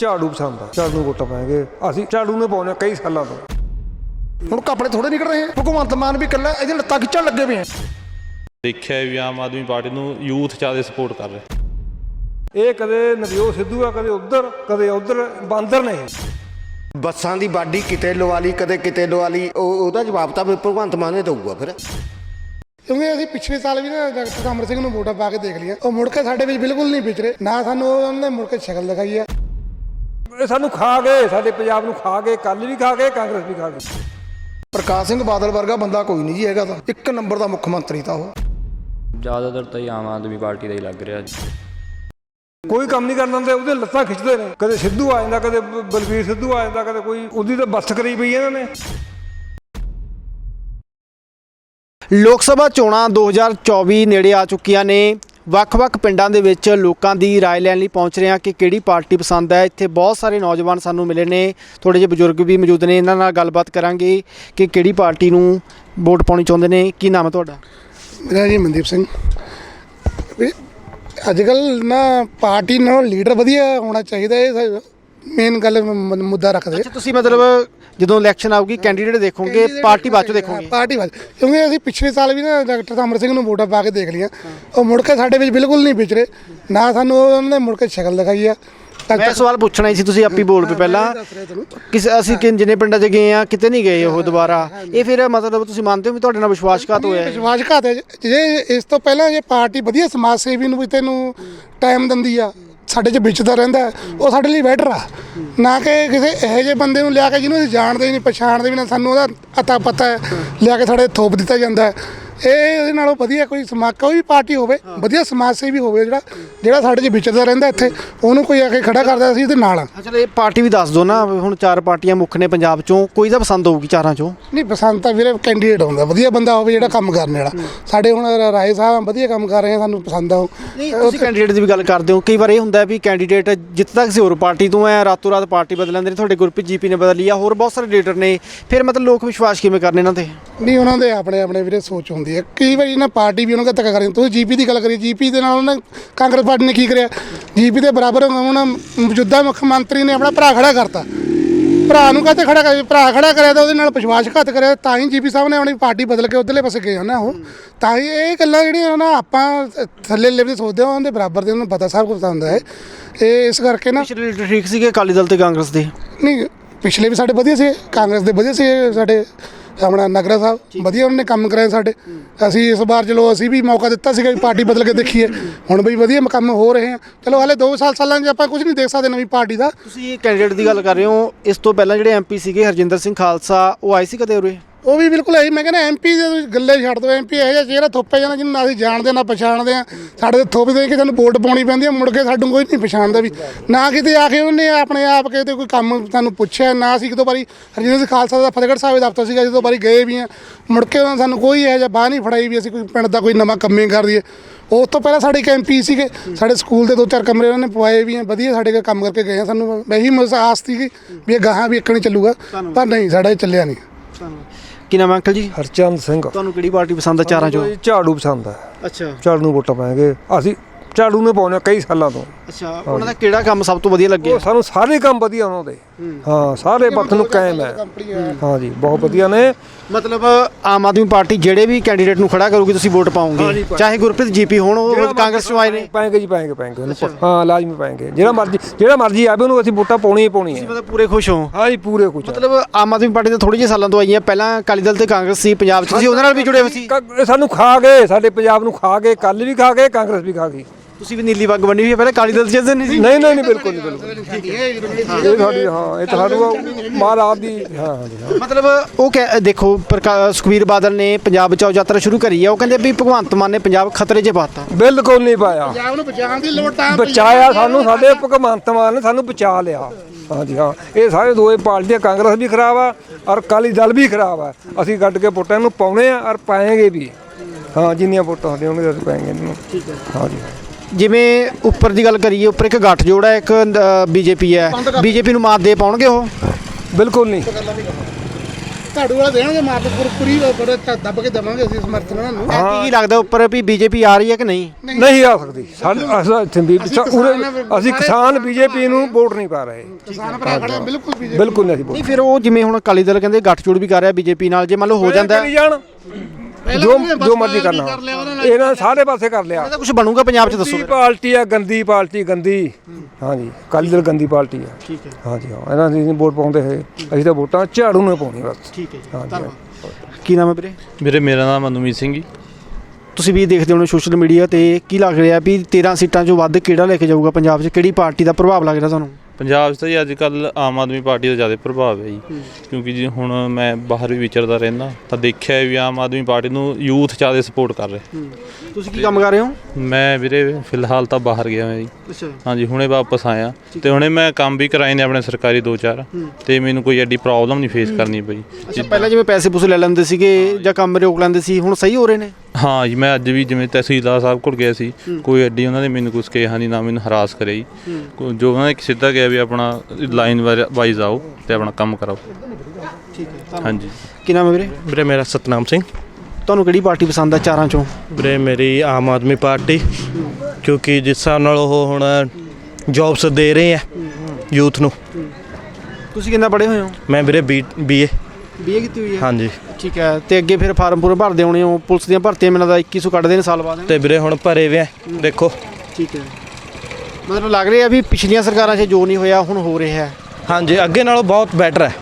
ਝਾੜੂ ਪਸੰਦ ਆ। ਝਾੜੂ ਨੂੰ ਵੋਟਾਂ ਪਾਏਗੇ। ਅਸੀਂ ਝਾੜੂ ਨੂੰ ਪਾਉਂਦੇ ਹਾਂ ਕਈ ਸਾਲਾਂ ਤੋਂ। ਹੁਣ ਕੱਪੜੇ ਥੋੜੇ ਨਿਕਲ ਰਹੇ ਆ। ਭਗਵੰਤ ਮਾਨ ਵੀ ਇਕੱਲਾ ਇਹਦੇ ਲੱਤਾਂ ਖਿੱਚਣ ਲੱਗੇ ਪਏ ਆ। ਦੇਖਿਆ ਵੀ ਆਮ ਆਦਮੀ ਪਾਰਟੀ ਨੂੰ ਯੂਥ ਜ਼ਿਆਦਾ ਸਪੋਰਟ ਕਰ ਰਿਹਾ। ਇਹ ਕਦੇ ਨਵਜੋਤ ਸਿੱਧੂ ਆ ਕਦੇ ਉਧਰ ਕਦੇ ਉਧਰ ਬਾਂਦਰ ਨੇ। ਬੱਸਾਂ ਦੀ ਬਾਡੀ ਕਿਤੇ ਲਵਾ ਲਈ ਕਦੇ ਕਿਤੇ ਲਵਾ ਲਈ ਉਹ ਉਹਦਾ ਜਵਾਬ ਤਾਂ ਭਗਵੰਤ ਮਾਨ ਨੇ ਦਊਗਾ ਫਿਰ। ਕਿਉਂਕਿ ਅਸੀਂ ਪਿਛਲੇ ਸਾਲ ਵੀ ਨਾ ਡਾਕਟਰ ਕਮਰ ਸਿੰਘ ਨੂੰ ਵੋਟਾਂ ਪਾ ਕੇ ਦੇਖ ਲਿਆ ਉਹ ਮੁੜ ਕੇ ਸਾਡੇ ਵਿੱਚ ਬਿਲਕੁਲ ਨਹੀਂ ਵਿਚਰੇ। ਨਾ ਸਾਨੂੰ ਉਹਨਾਂ ਨੇ ਮੁੜ ਕੇ ਸ਼ਕਲ ਦਿਖਾਈ ਆ। ਇਹ ਸਾਨੂੰ ਖਾ ਗਏ ਸਾਡੇ ਪੰਜਾਬ ਨੂੰ ਖਾ ਗਏ ਕੱਲ ਵੀ ਖਾ ਗਏ ਕਾਂਗਰਸ ਵੀ ਖਾ ਗਈ ਪ੍ਰਕਾਸ਼ ਸਿੰਘ ਬਾਦਲ ਵਰਗਾ ਬੰਦਾ ਕੋਈ ਨਹੀਂ ਜੀ ਹੈਗਾ ਤਾਂ। ਇੱਕ ਨੰਬਰ ਦਾ ਮੁੱਖ ਮੰਤਰੀ ਤਾਂ ਉਹ। ਜ਼ਿਆਦਾਤਰ ਤਾਂ ਹੀ ਆਮ ਆਦਮੀ ਪਾਰਟੀ ਦਾ ਹੀ ਲੱਗ ਰਿਹਾ ਜੀ। ਕੋਈ ਕੰਮ ਨਹੀਂ ਕਰਨ ਦਿੰਦੇ ਉਹਦੇ ਲੱਤਾਂ ਖਿੱਚਦੇ ਨੇ। ਕਦੇ ਸਿੱਧੂ ਆ ਜਾਂਦਾ ਕਦੇ ਬਲਬੀਰ ਸਿੱਧੂ ਆ ਜਾਂਦਾ ਕਦੇ ਕੋਈ ਉਹਦੀ ਤਾਂ ਬੱਸ ਕਰੀ ਪਈ ਇਹਨਾਂ ਨੇ। ਲੋਕ ਸਭਾ ਚੋਣਾਂ 2024 ਨੇੜੇ ਆ ਚੁੱਕੀਆਂ ਨੇ। ਵੱਖ-ਵੱਖ ਪਿੰਡਾਂ ਦੇ ਵਿੱਚ ਲੋਕਾਂ ਦੀ رائے ਲੈਣ ਲਈ ਪਹੁੰਚ ਰਹੇ ਹਾਂ ਕਿ ਕਿਹੜੀ ਪਾਰਟੀ ਪਸੰਦ ਹੈ ਇੱਥੇ ਬਹੁਤ ਸਾਰੇ ਨੌਜਵਾਨ ਸਾਨੂੰ ਮਿਲੇ ਨੇ ਥੋੜੇ ਜਿਹੇ ਬਜ਼ੁਰਗ ਵੀ ਮੌਜੂਦ ਨੇ ਇਹਨਾਂ ਨਾਲ ਗੱਲਬਾਤ ਕਰਾਂਗੇ ਕਿ ਕਿਹੜੀ ਪਾਰਟੀ ਨੂੰ ਵੋਟ ਪਾਉਣੀ ਚਾਹੁੰਦੇ ਨੇ ਕੀ ਨਾਮ ਹੈ ਤੁਹਾਡਾ ਮੇਰਾ ਜੀ ਮਨਦੀਪ ਸਿੰਘ ਵੀ ਅੱਜ ਕੱਲ ਨਾ ਪਾਰਟੀ ਨਾਲ ਲੀਡਰ ਵਧੀਆ ਹੋਣਾ ਚਾਹੀਦਾ ਇਹ ਮੇਨ ਗੱਲ ਮ- ਮੁੱਦਾ ਰੱਖਦੇ ਅੱਛਾ ਤੁਸੀਂ ਮਤਲਬ ਜਦੋਂ ਇਲੈਕਸ਼ਨ ਆਊਗੀ ਕੈਂਡੀਡੇਟ ਦੇਖੋਗੇ ਪਾਰਟੀ ਬਾਅਦ ਚੋਂ ਦੇਖੋਗੇ। ਪਾਰਟੀ ਬਾਅਦ ਕਿਉਂਕਿ ਅਸੀਂ ਪਿਛਲੇ ਸਾਲ ਵੀ ਨਾ ਡਾਕਟਰ ਕਮਰ ਸਿੰਘ ਨੂੰ ਵੋਟਾਂ ਪਾ ਕੇ ਦੇਖ ਲਿਆ ਉਹ ਮੁੜ ਕੇ ਸਾਡੇ ਵਿੱਚ ਬਿਲਕੁਲ ਨਹੀਂ ਵਿਚਰੇ। ਨਾ ਸਾਨੂੰ ਉਹਨਾਂ ਨੇ ਮੁੜ ਕੇ ਸ਼ਕਲ ਦਿਖਾਈ ਆ। ਮੈਂ ਸਵਾਲ ਪੁੱਛਣਾ ਸੀ ਤੁਸੀਂ ਆਪੀ ਬੋਲ ਪਏ ਪਹਿਲਾਂ। ਕਿਸ ਅਸੀਂ ਕਿ ਜਿੰਨੇ ਪਿੰਡਾਂ 'ਚ ਗਏ ਆ ਕਿਤੇ ਨਹੀਂ ਗਏ ਉਹ ਦੁਬਾਰਾ। ਇਹ ਫਿਰ ਮਤਲਬ ਤੁਸੀਂ ਮੰਨਦੇ ਹੋ ਵੀ ਤੁਹਾਡੇ ਨਾਲ ਵਿਸ਼ਵਾਸਘਾਤ ਹੋਇਆ ਹੈ? ਵਿਸ਼ਵਾਸਘਾਤ ਹੈ। ਜੇ ਇਸ ਤੋਂ ਪਹਿਲਾਂ ਜੇ ਪਾਰਟੀ ਵਧੀਆ ਸਮਾਜ ਸੇਵੀ ਨੂੰ ਵੀ ਤੈਨੂੰ ਟਾਈਮ ਦਿੰਦੀ ਆ ਸਾਡੇ 'ਚ ਵਿਚਦਾ ਰਹਿੰਦਾ, ਉਹ ਸਾਡੇ ਲਈ ਬੈਟਰ ਆ। ਨਾ ਕਿ ਕਿਸੇ ਇਹੋ ਜਿਹੇ ਬੰਦੇ ਨੂੰ ਲਿਆ ਕੇ ਜਿਹਨੂੰ ਅਸੀਂ ਜਾਣਦੇ ਹੀ ਨਹੀਂ, ਪਛਾਣਦੇ ਵੀ ਨਾ, ਸਾਨੂੰ ਉਹਦਾ ਅਤਾ ਪਤਾ ਹੈ, ਲਿਆ ਕੇ ਸਾਡੇ ਥੋਪ ਦਿੱਤਾ ਜਾਂਦਾ ਹੈ। ਇਹ ਇਹਦੇ ਨਾਲੋਂ ਵਧੀਆ ਕੋਈ ਸਮਾਜ ਕੋਈ ਪਾਰਟੀ ਹੋਵੇ ਵਧੀਆ ਸਮਾਜ ਸੇਵੀ ਹੋਵੇ ਜਿਹੜਾ ਜਿਹੜਾ ਸਾਡੇ 'ਚ ਵਿਚਰਦਾ ਰਹਿੰਦਾ ਇੱਥੇ ਉਹਨੂੰ ਕੋਈ ਆ ਕੇ ਖੜਾ ਕਰਦਾ ਅਸੀਂ ਉਹਦੇ ਨਾਲ ਆ। ਅੱਛਾ ਇਹ ਪਾਰਟੀ ਵੀ ਦੱਸ ਦਿਓ ਨਾ ਹੁਣ ਚਾਰ ਪਾਰਟੀਆਂ ਮੁੱਖ ਨੇ ਪੰਜਾਬ ਚੋਂ ਕੋਈ ਤਾਂ ਪਸੰਦ ਹੋਊਗੀ ਚਾਰਾਂ ਚੋਂ? ਨਹੀਂ ਪਸੰਦ ਤਾਂ ਵੀਰੇ ਕੈਂਡੀਡੇਟ ਹੁੰਦਾ ਵਧੀਆ ਬੰਦਾ ਹੋਵੇ ਜਿਹੜਾ ਕੰਮ ਕਰਨ ਵਾਲਾ। ਸਾਡੇ ਹੁਣ ਰਾਏ ਸਾਹਿਬ ਵਧੀਆ ਕੰਮ ਕਰ ਰਹੇ ਆ ਸਾਨੂੰ ਪਸੰਦ ਆ ਉਹ। ਨਹੀਂ ਤੁਸੀਂ ਕੈਂਡੀਡੇਟ ਦੀ ਵੀ ਗੱਲ ਕਰਦੇ ਹੋ ਕਈ ਵਾਰ ਇਹ ਹੁੰਦਾ ਵੀ ਕੈਂਡੀਡੇਟ ਜਿੱਤਦਾ ਕਿਸੇ ਹੋਰ ਪਾਰਟੀ ਤੋਂ ਹੈ ਰਾਤੋਂ ਰਾਤ ਪਾਰਟੀ ਬਦਲ ਲੈਂਦੇ ਨੇ ਤੁਹਾਡੇ ਗੁਰਪ੍ਰੀਤ ਜੀਪੀ ਨੇ ਬਦਲ ਲਿਆ ਹੋਰ ਬਹੁਤ ਸਾਰੇ ਲੀਡਰ ਨੇ। ਫਿਰ ਮਤਲਬ ਲੋਕ ਵਿਸ਼ਵਾਸ ਕਿਵੇਂ ਕਰਨੇ ਇਹਨਾਂ ਤੇ? ਨਹੀਂ ਉਹਨਾਂ ਦੇ ਆਪਣੇ ਆਪਣੇ ਵੀਰੇ ਸੋਚ ਹੁੰਦੀ ਹੈ। ਕਈ ਵਾਰੀ ਨਾ ਪਾਰਟੀ ਵੀ ਉਹਨਾਂ ਦਾ ਧੱਕਾ ਕਰਦੀ ਤੁਸੀਂ ਜੀਪੀ ਦੀ ਗੱਲ ਕਰੀ ਜੀਪੀ ਦੇ ਨਾਲ ਉਹਨਾਂ ਕਾਂਗਰਸ ਪਾਰਟੀ ਨੇ ਕੀ ਕਰਿਆ? ਜੀਪੀ ਦੇ ਬਰਾਬਰ ਹੁਣ ਮੌਜੂਦਾ ਮੁੱਖ ਮੰਤਰੀ ਨੇ ਆਪਣਾ ਭਰਾ ਖੜਾ ਕਰਤਾ। ਭਰਾ ਨੂੰ ਕਾਹਤੇ ਖੜਾ ਕਰਿਆ? ਭਰਾ ਖੜਾ ਕਰਿਆ ਤਾਂ ਉਹਦੇ ਨਾਲ ਵਿਸ਼ਵਾਸਘਾਤ ਕਰਿਆ ਤਾਂ ਹੀ ਜੀਪੀ ਸਾਹਿਬ ਨੇ ਆਪਣੀ ਪਾਰਟੀ ਬਦਲ ਕੇ ਉਧਰਲੇ ਪਾਸੇ ਗਏ ਹਨ ਨਾ ਉਹ। ਤਾਂ ਹੀ ਇਹ ਗੱਲਾਂ ਜਿਹੜੀਆਂ ਨਾ ਆਪਾਂ ਥੱਲੇ ਲੈਵਲ ਸੋਚਦੇ ਹਾਂ ਉਹਨਾਂ ਦੇ ਬਰਾਬਰ ਦੇ ਉਹਨਾਂ ਨੂੰ ਪਤਾ ਸਭ ਕੁਝ ਹੁੰਦਾ ਹੈ। ਇਹ ਇਸ ਕਰਕੇ ਨਾ ਪਿਛਲੇ ਲੀਡਰ ਠੀਕ ਸੀਗੇ ਅਕਾਲੀ ਦਲ ਤੇ ਕਾਂਗਰਸ ਦੇ? ਨਹੀਂ ਪਿਛਲੇ ਵੀ ਸਾਡੇ ਵਧੀਆ ਸੀ ਕਾਂਗਰਸ ਦੇ ਵਧੀਆ ਸੀ ਸਾਡੇ ਆਪਣਾ ਨਗਰਾ ਸਾਹਿਬ। ਵਧੀਆ ਉਹਨਾਂ ਨੇ ਕੰਮ ਕਰਾਏ ਸਾਡੇ। ਅਸੀਂ ਇਸ ਵਾਰ ਚਲੋ ਅਸੀਂ ਵੀ ਮੌਕਾ ਦਿੱਤਾ ਸੀਗਾ ਵੀ ਪਾਰਟੀ ਬਦਲ ਕੇ ਦੇਖੀਏ। ਹੁਣ ਵੀ ਵਧੀਆ ਕੰਮ ਹੋ ਰਹੇ ਆ। ਚਲੋ ਹਾਲੇ 2 ਸਾਲ ਸਾਲਾਂ 'ਚ ਆਪਾਂ ਕੁਝ ਨਹੀਂ ਦੇਖ ਸਕਦੇ ਨਵੀਂ ਪਾਰਟੀ ਦਾ। ਤੁਸੀਂ ਇਹ ਕੈਂਡੀਡੇਟ ਦੀ ਗੱਲ ਕਰ ਰਹੇ ਹੋ। ਇਸ ਤੋਂ ਪਹਿਲਾਂ ਜਿਹੜੇ ਐਮਪੀ ਸੀਗੇ ਹਰਜਿੰਦਰ ਸਿੰਘ ਖਾਲਸਾ ਉਹ ਆਏ ਸੀ ਕਦੇ ਉਰੇ? ਉਹ ਵੀ ਬਿਲਕੁਲ ਐ ਮੈਂ ਕਹਿੰਦਾ ਐਮਪੀ ਦੇ ਤੁਸੀਂ ਗੱਲੇ ਛੱਡ ਦੋ ਐਮਪੀ ਇਹੋ ਜਿਹਾ ਚਿਹਰਾ ਥੋਪਿਆ ਜਾਣਾ ਜਿਹਨੂੰ ਨਾ ਅਸੀਂ ਜਾਣਦੇ, ਨਾ ਪਛਾਣਦੇ ਆ। ਸਾਡੇ ਤੇ ਥੋਪਦੇ ਕਿ ਸਾਨੂੰ ਵੋਟ ਪਾਉਣੀ ਪੈਂਦੀ ਆ, ਮੁੜ ਕੇ ਸਾਨੂੰ ਕੋਈ ਨਹੀਂ ਪਛਾਣਦਾ ਵੀ। ਨਾ ਕਿਤੇ ਆ ਕੇ ਉਹਨੇ ਆਪਣੇ ਆਪ ਕਿਤੇ ਕੋਈ ਕੰਮ ਸਾਨੂੰ ਪੁੱਛਿਆ, ਨਾ ਅਸੀਂ ਕਿਤੋਂ ਵਾਰੀ ਹਰਜਿੰਦਰ ਸਿੰਘ ਖਾਲਸਾ ਦਾ ਫਤਿਹਗੜ੍ਹ ਸਾਹਿਬ ਦਾ ਦਫ਼ਤਰ ਸੀਗਾ, ਜਦੋਂ ਵਾਰੀ ਗਏ ਵੀ ਆ, ਮੁੜ ਕੇ ਉਹਨਾਂ ਸਾਨੂੰ ਕੋਈ ਇਹੋ ਜਿਹਾ ਬਾਹ ਨਹੀਂ ਫੜਾਈ ਵੀ ਅਸੀਂ ਕੋਈ ਪਿੰਡ ਦਾ ਕੋਈ ਨਵਾਂ ਕੰਮੇ ਕਰ ਦਈਏ। ਉਸ ਤੋਂ ਪਹਿਲਾਂ ਸਾਡੇ ਇੱਕ ਐਮਪੀ ਸੀਗੇ, ਸਾਡੇ ਸਕੂਲ ਦੇ ਦੋ ਚਾਰ ਕਮਰੇ ਉਹਨਾਂ ਨੇ ਪਵਾਏ ਵੀ ਆ, ਵਧੀਆ ਸਾਡੇ ਕੋਲ ਕੰਮ ਕਰਕੇ ਗਏ ਆ ਸਾਨੂੰ। ਇਹੀ ਮਸ ਆਸ ਸੀ ਵੀ ਇਹ ਗਾਹਾਂ ਵੀ ਇੱਕ ਨਹੀਂ ਚੱਲੂਗਾ, ਪਰ ਨਹੀਂ, ਸਾਡਾ ਇਹ ਚੱਲਿਆ ਨਹੀਂ। ਕੀ ਨਾਮ ਹੈ ਅੰਕਲ ਜੀ? ਹਰਚੰਦ ਸਿੰਘ। ਤੁਹਾਨੂੰ ਕਿਹੜੀ ਪਾਰਟੀ ਪਸੰਦ ਹੈ? ਚਾਰਾਂ ਚੋਂ? ਝਾੜੂ ਪਸੰਦ ਆ ਅੱਛਾ। ਝਾੜੂ ਨੂੰ ਵੋਟਾਂ ਪਾਏਗੇ। ਅਸੀਂ ਝਾੜੂ ਨੂੰ ਪਾਉਂਦੇ ਹਾਂ ਕਈ ਸਾਲਾਂ ਤੋਂ। ਅੱਛਾ ਉਹਨਾਂ ਦਾ ਕਿਹੜਾ ਕੰਮ ਸਭ ਤੋਂ ਵਧੀਆ ਲੱਗਿਆ? ਉਹ ਸਾਨੂੰ ਸਾਰੇ ਕੰਮ ਵਧੀਆ ਉਹਨਾਂ ਦੇ। ਹਾਂ। ਸਾਰੇ ਵਕਤ ਨੂੰ ਕਾਇਮ ਹੈ। ਹਾਂ। ਜੀ ਬਹੁਤ ਵਧੀਆ ਨੇ। ਮਤਲਬ ਆਮ ਆਦਮੀ ਪਾਰਟੀ ਜਿਹੜੇ ਵੀ ਕੈਂਡੀਡੇਟ ਨੂੰ ਖੜਾ ਕਰੂਗੀ ਤੁਸੀਂ ਵੋਟ ਪਾਉਂਗੇ ਚਾਹੇ ਗੁਰਪ੍ਰੀਤ ਜੀਪੀ ਹੋਣ ਉਹ ਕਾਂਗਰਸ ਚੋਂ ਆਏ ਨੇ। ਪਾਏਗੇ ਜੀ ਪਾਏਗੇ ਪਾਏਗੇ। ਉਹਨੂੰ ਹਾਂ ਲਾਜ਼ਮੀ ਪਾਏਗੇ। ਜਿਹੜਾ ਮਰਜ਼ੀ ਜਿਹੜਾ ਮਰਜ਼ੀ ਆਵੇ ਉਹਨੂੰ ਅਸੀਂ ਵੋਟਾਂ ਪਾਉਣੀ ਹੀ ਪਾਉਣੀ ਹੈ ਮਤਲਬ ਪੂਰੇ ਖੁਸ਼ ਹੋ? ਹਾਂ ਜੀ ਪੂਰੇ ਕੁਝ ਮਤਲਬ ਆਮ ਆਦਮੀ ਪਾਰਟੀ ਤਾਂ ਥੋੜੀ ਜਿਹੀ ਸਾਲਾਂ ਤੋਂ ਆਈਆਂ ਪਹਿਲਾਂ ਅਕਾਲੀ ਦਲ ਤੇ ਕਾਂਗਰਸ ਸੀ ਪੰਜਾਬ 'ਚ ਤੁਸੀਂ ਉਹਨਾਂ ਨਾਲ ਵੀ ਜੁੜੇ ਹੋਏ ਸੀ। ਸਾਨੂੰ ਖਾ ਗਏ ਸਾਡੇ ਪੰਜਾਬ ਨੂੰ ਖਾ ਗਏ ਕੱਲ ਵੀ ਖਾ ਗਏ ਕਾਂਗਰਸ ਵੀ ਖਾ ਗਈ। ਤੁਸੀਂ ਵੀ ਨੀਲੀ ਪੱਗ ਬੰਨੀ ਹੋਈ ਹੈ ਪਹਿਲਾਂ ਅਕਾਲੀ ਦਲ 'ਚ ਜਾਂਦੇ ਨਹੀਂ ਸੀ? ਨਹੀਂ ਨਹੀਂ ਨਹੀਂ ਬਿਲਕੁਲ ਨਹੀਂ ਬਿਲਕੁਲ ਇਹ ਸਾਡੀ ਹਾਂ ਇਹ ਤੁਹਾਨੂੰ ਮਹਾਰਾਜ ਦੀ ਹਾਂ ਹਾਂ ਜੀ ਹਾਂ। ਮਤਲਬ ਉਹ ਕਹਿ- ਦੇਖੋ ਪ੍ਰਕਾ- ਸੁਖਬੀਰ ਬਾਦਲ ਨੇ ਪੰਜਾਬ ਬਚਾਓ ਯਾਤਰਾ ਸ਼ੁਰੂ ਕਰੀ ਹੈ ਉਹ ਕਹਿੰਦੇ ਵੀ ਭਗਵੰਤ ਮਾਨ ਨੇ ਪੰਜਾਬ ਖਤਰੇ 'ਚ ਪਾਤਾ। ਬਿਲਕੁਲ ਨਹੀਂ ਪਾਇਆ। ਪੰਜਾਬ ਨੂੰ ਬਚਾਉਣ ਦੀ ਲੋੜ ਤਾਂ ਬਚਾਇਆ ਸਾਨੂੰ ਸਾਡੇ ਭਗਵੰਤ ਮਾਨ ਨੇ ਸਾਨੂੰ ਬਚਾ ਲਿਆ। ਹਾਂਜੀ ਹਾਂ। ਇਹ ਸਾਰੇ ਦੋਏ ਪਾਰਟੀਆਂ ਕਾਂਗਰਸ ਵੀ ਖਰਾਬ ਆ ਔਰ ਅਕਾਲੀ ਦਲ ਵੀ ਖਰਾਬ ਆ। ਅਸੀਂ ਗੱਡ ਕੇ ਵੋਟਾਂ ਨੂੰ ਪਾਉਣੇ ਆ ਔਰ ਪਾਏਗੇ ਵੀ। ਹਾਂ ਜਿੰਨੀਆਂ ਵੋਟਾਂ ਹੁੰਦੀਆਂ ਉਹਨੇ ਅਸੀਂ ਪਾਏਗੇ। ਇਹਨੂੰ ਠੀਕ ਹੈ। ਹਾਂਜੀ। ਜਿਵੇਂ ਉੱਪਰ ਦੀ ਗੱਲ ਕਰੀਏ ਉੱਪਰ ਇੱਕ ਗੱਠ ਜੋੜਾ ਹੈ ਇੱਕ ਬੀਜੇਪੀ ਹੈ। ਬੀਜੇਪੀ ਨੂੰ ਮਾਤ ਦੇ ਪਾਉਣਗੇ ਉਹ? ਬਿਲਕੁਲ ਨਹੀਂ। ਝਾੜੂ ਵਾਲੇ ਦੇਣਗੇ ਮਾਪ ਪੂਰੀ ਬੜੇ ਦੱਬ ਕੇ ਦੇਵਾਂਗੇ ਅਸੀਂ ਸਮਰਥਨ ਉਹਨਾਂ ਨੂੰ। ਕੀ ਕੀ ਲੱਗਦਾ ਉੱਪਰ ਵੀ ਬੀਜੇਪੀ ਆ ਰਹੀ ਹੈ ਕਿ ਨਹੀਂ? ਨਹੀਂ। ਆ ਸਕਦੀ। ਸਾਡੇ ਅਸਾਂ ਉਰੇ ਕਿਸਾਨ ਬੀਜੇਪੀ ਨੂੰ ਵੋਟ ਨਹੀਂ ਪਾ ਰਹੇ। ਕਿਸਾਨ ਭਰਾ ਖੜੇ ਆ, ਬਿਲਕੁਲ ਨਹੀਂ ਅਸੀਂ ਵੋਟ ਨਹੀਂ ਫਿਰ ਉਹ ਜਿਵੇਂ ਹੁਣ ਅਕਾਲੀ ਦਲ ਕਹਿੰਦੇ ਗੱਠਜੋੜ ਵੀ ਕਰ ਰਿਹਾ ਬੀਜੇਪੀ ਨਾਲ ਜੇ ਮੰਨ ਲਓ ਹੋ ਜਾਂਦਾ ਜੋ ਜੋ ਮਰਜ਼ੀ ਕਰਨਾ। ਇਹਨਾਂ ਨੇ ਸਾਰੇ ਪਾਸੇ ਕਰ ਲਿਆ। ਇਹਦਾ ਕੁਝ ਬਣੂਗਾ ਪੰਜਾਬ 'ਚ ਦੱਸੋ ਗੰਦੀ ਪਾਰਟੀ ਆ ਗੰਦੀ ਪਾਰਟੀ ਗੰਦੀ। ਹਾਂਜੀ ਅਕਾਲੀ ਦਲ ਗੰਦੀ ਪਾਰਟੀ ਆ। ਠੀਕ ਹੈ। ਹਾਂਜੀ ਹਾਂ ਇਹਨਾਂ ਦੀ ਨਹੀਂ ਵੋਟ ਪਾਉਂਦੇ ਹੋਏ ਅਸੀਂ ਤਾਂ ਵੋਟਾਂ ਝਾੜੂ ਨੂੰ ਪਾਉਣੀ ਬਸ। ਠੀਕ ਹੈ ਹਾਂਜੀ ਕੀ ਨਾਮ ਹੈ ਵੀਰੇ? ਵੀਰੇ ਮੇਰਾ ਨਾਮ ਮਨਮੀਤ ਸਿੰਘ ਜੀ। ਤੁਸੀਂ ਵੀ ਦੇਖਦੇ ਹੋ ਸੋਸ਼ਲ ਮੀਡੀਆ ਤੇ ਕੀ ਲੱਗ ਰਿਹਾ ਵੀ 13 ਸੀਟਾਂ 'ਚੋਂ ਵੱਧ ਕਿਹੜਾ ਲੈ ਕੇ ਜਾਊਗਾ ਪੰਜਾਬ 'ਚ? ਕਿਹੜੀ ਪਾਰਟੀ ਦਾ ਪ੍ਰਭਾਵ ਲੱਗ ਰਿਹਾ ਤੁਹਾਨੂੰ? ਪੰਜਾਬ 'ਚ ਤਾਂ ਜੀ ਅੱਜ ਕੱਲ ਆਮ ਆਦਮੀ ਪਾਰਟੀ ਦਾ ਜ਼ਿਆਦਾ ਪ੍ਰਭਾਵ ਹੈ ਜੀ। ਕਿਉਂਕਿ ਜੀ ਹੁਣ ਮੈਂ ਬਾਹਰ ਵੀ ਵਿਚਰਦਾ ਰਹਿੰਦਾ ਤਾਂ ਦੇਖਿਆ ਵੀ ਆਮ ਆਦਮੀ ਪਾਰਟੀ ਨੂੰ ਯੂਥ ਜ਼ਿਆਦਾ ਸਪੋਰਟ ਕਰ ਰਿਹਾ। ਤੁਸੀਂ ਕੀ ਕੰਮ ਕਰ ਰਹੇ ਹੋ? ਮੈਂ ਵੀਰੇ ਫਿਲਹਾਲ ਤਾਂ ਬਾਹਰ ਗਿਆ ਹਾਂ ਜੀ। ਅੱਛਾ। ਹਾਂਜੀ ਹੁਣੇ ਵਾਪਸ ਆਇਆ। ਤੇ ਹੁਣੇ ਮੈਂ ਕੰਮ ਵੀ ਕਰਾਏ ਨੇ ਆਪਣੇ ਸਰਕਾਰੀ ਦੋ ਚਾਰ। ਤੇ ਮੈਨੂੰ ਕੋਈ ਐਡੀ ਪ੍ਰੋਬਲਮ ਨਹੀਂ ਫੇਸ ਕਰਨੀ ਪਈ। ਅੱਛਾ ਪਹਿਲਾਂ ਜਿਵੇਂ ਪੈਸੇ ਪੂਸੇ ਲੈ ਲੈਂਦੇ ਸੀਗੇ ਜਾਂ ਕੰਮ ਰੋਕ ਲੈਂਦੇ ਸੀ ਹੁਣ ਸਹੀ ਹੋ ਰਹੇ ਨੇ? ਹਾਂ ਜੀ ਮੈਂ ਅੱਜ ਵੀ ਜਿਵੇਂ ਤਹਿਸੀਲਦਾਰ ਸਾਹਿਬ ਕੋਲ ਗਿਆ ਸੀ ਕੋਈ ਐਡੀ ਉਹਨਾਂ ਨੇ ਮੈਨੂੰ ਕੁਝ ਕਿਹਾ ਨਹੀਂ ਨਾ ਮੈਨੂੰ ਹਰਾਸ ਕਰਿਆ ਜੀ। ਕੋ- ਜੋ ਉਹਨਾਂ ਨੇ ਸਿੱਧਾ ਕਿਹਾ ਵੀ ਆਪਣਾ ਲਾਈਨ ਵਾਈਜ਼ ਆਓ ਤੇ ਆਪਣਾ ਕੰਮ ਕਰਾਓ। ਠੀਕ ਹੈ ਹਾਂਜੀ। ਕੀ ਨਾਮ ਹੈ ਵੀਰੇ? ਵੀਰੇ ਮੇਰਾ ਸਤਨਾਮ ਸਿੰਘ। ਤੁਹਾਨੂੰ ਕਿਹੜੀ ਪਾਰਟੀ ਪਸੰਦ ਆ ਚਾਰਾਂ 'ਚੋਂ? ਵੀਰੇ ਮੇਰੀ ਆਮ ਆਦਮੀ ਪਾਰਟੀ। ਕਿਉਂਕਿ ਜਿਸ ਹਿਸਾਬ ਨਾਲ ਉਹ ਹੁਣ ਜੌਬਸ ਦੇ ਰਹੇ ਆ ਯੂਥ ਨੂੰ। ਤੁਸੀਂ ਕਿੰਨਾ ਪੜ੍ਹੇ ਹੋਏ ਹੋ? ਮੈਂ ਵੀਰੇ ਬੀਏ ਬੀਏ ਕੀਤੀ ਹੋਈ ਹੈ? ਹਾਂਜੀ। ਠੀਕ ਹੈ ਤੇ ਅੱਗੇ ਫਿਰ ਫਾਰਮ ਪੂਰੇ ਭਰਦੇ ਹੋਣੇ ਹੋ ਪੁਲਿਸ ਦੀਆਂ ਭਰਤੀਆਂ ਮੈਨੂੰ ਲੱਗਦਾ 2100 ਕੱਢਦੇ ਨੇ ਸਾਲ ਬਾਅਦ ਤੇ ਵੀਰੇ ਹੁਣ ਭਰੇ ਵੇ ਆ ਦੇਖੋ। ਠੀਕ ਹੈ। ਮਤਲਬ ਲੱਗ ਰਿਹਾ ਵੀ ਪਿਛਲੀਆਂ ਸਰਕਾਰਾਂ 'ਚ ਜੋ ਨਹੀਂ ਹੋਇਆ ਹੁਣ ਹੋ ਰਿਹਾ ਹੈ। ਹਾਂਜੀ ਅੱਗੇ ਨਾਲੋਂ ਬਹੁਤ ਬੈਟਰ ਹੈ।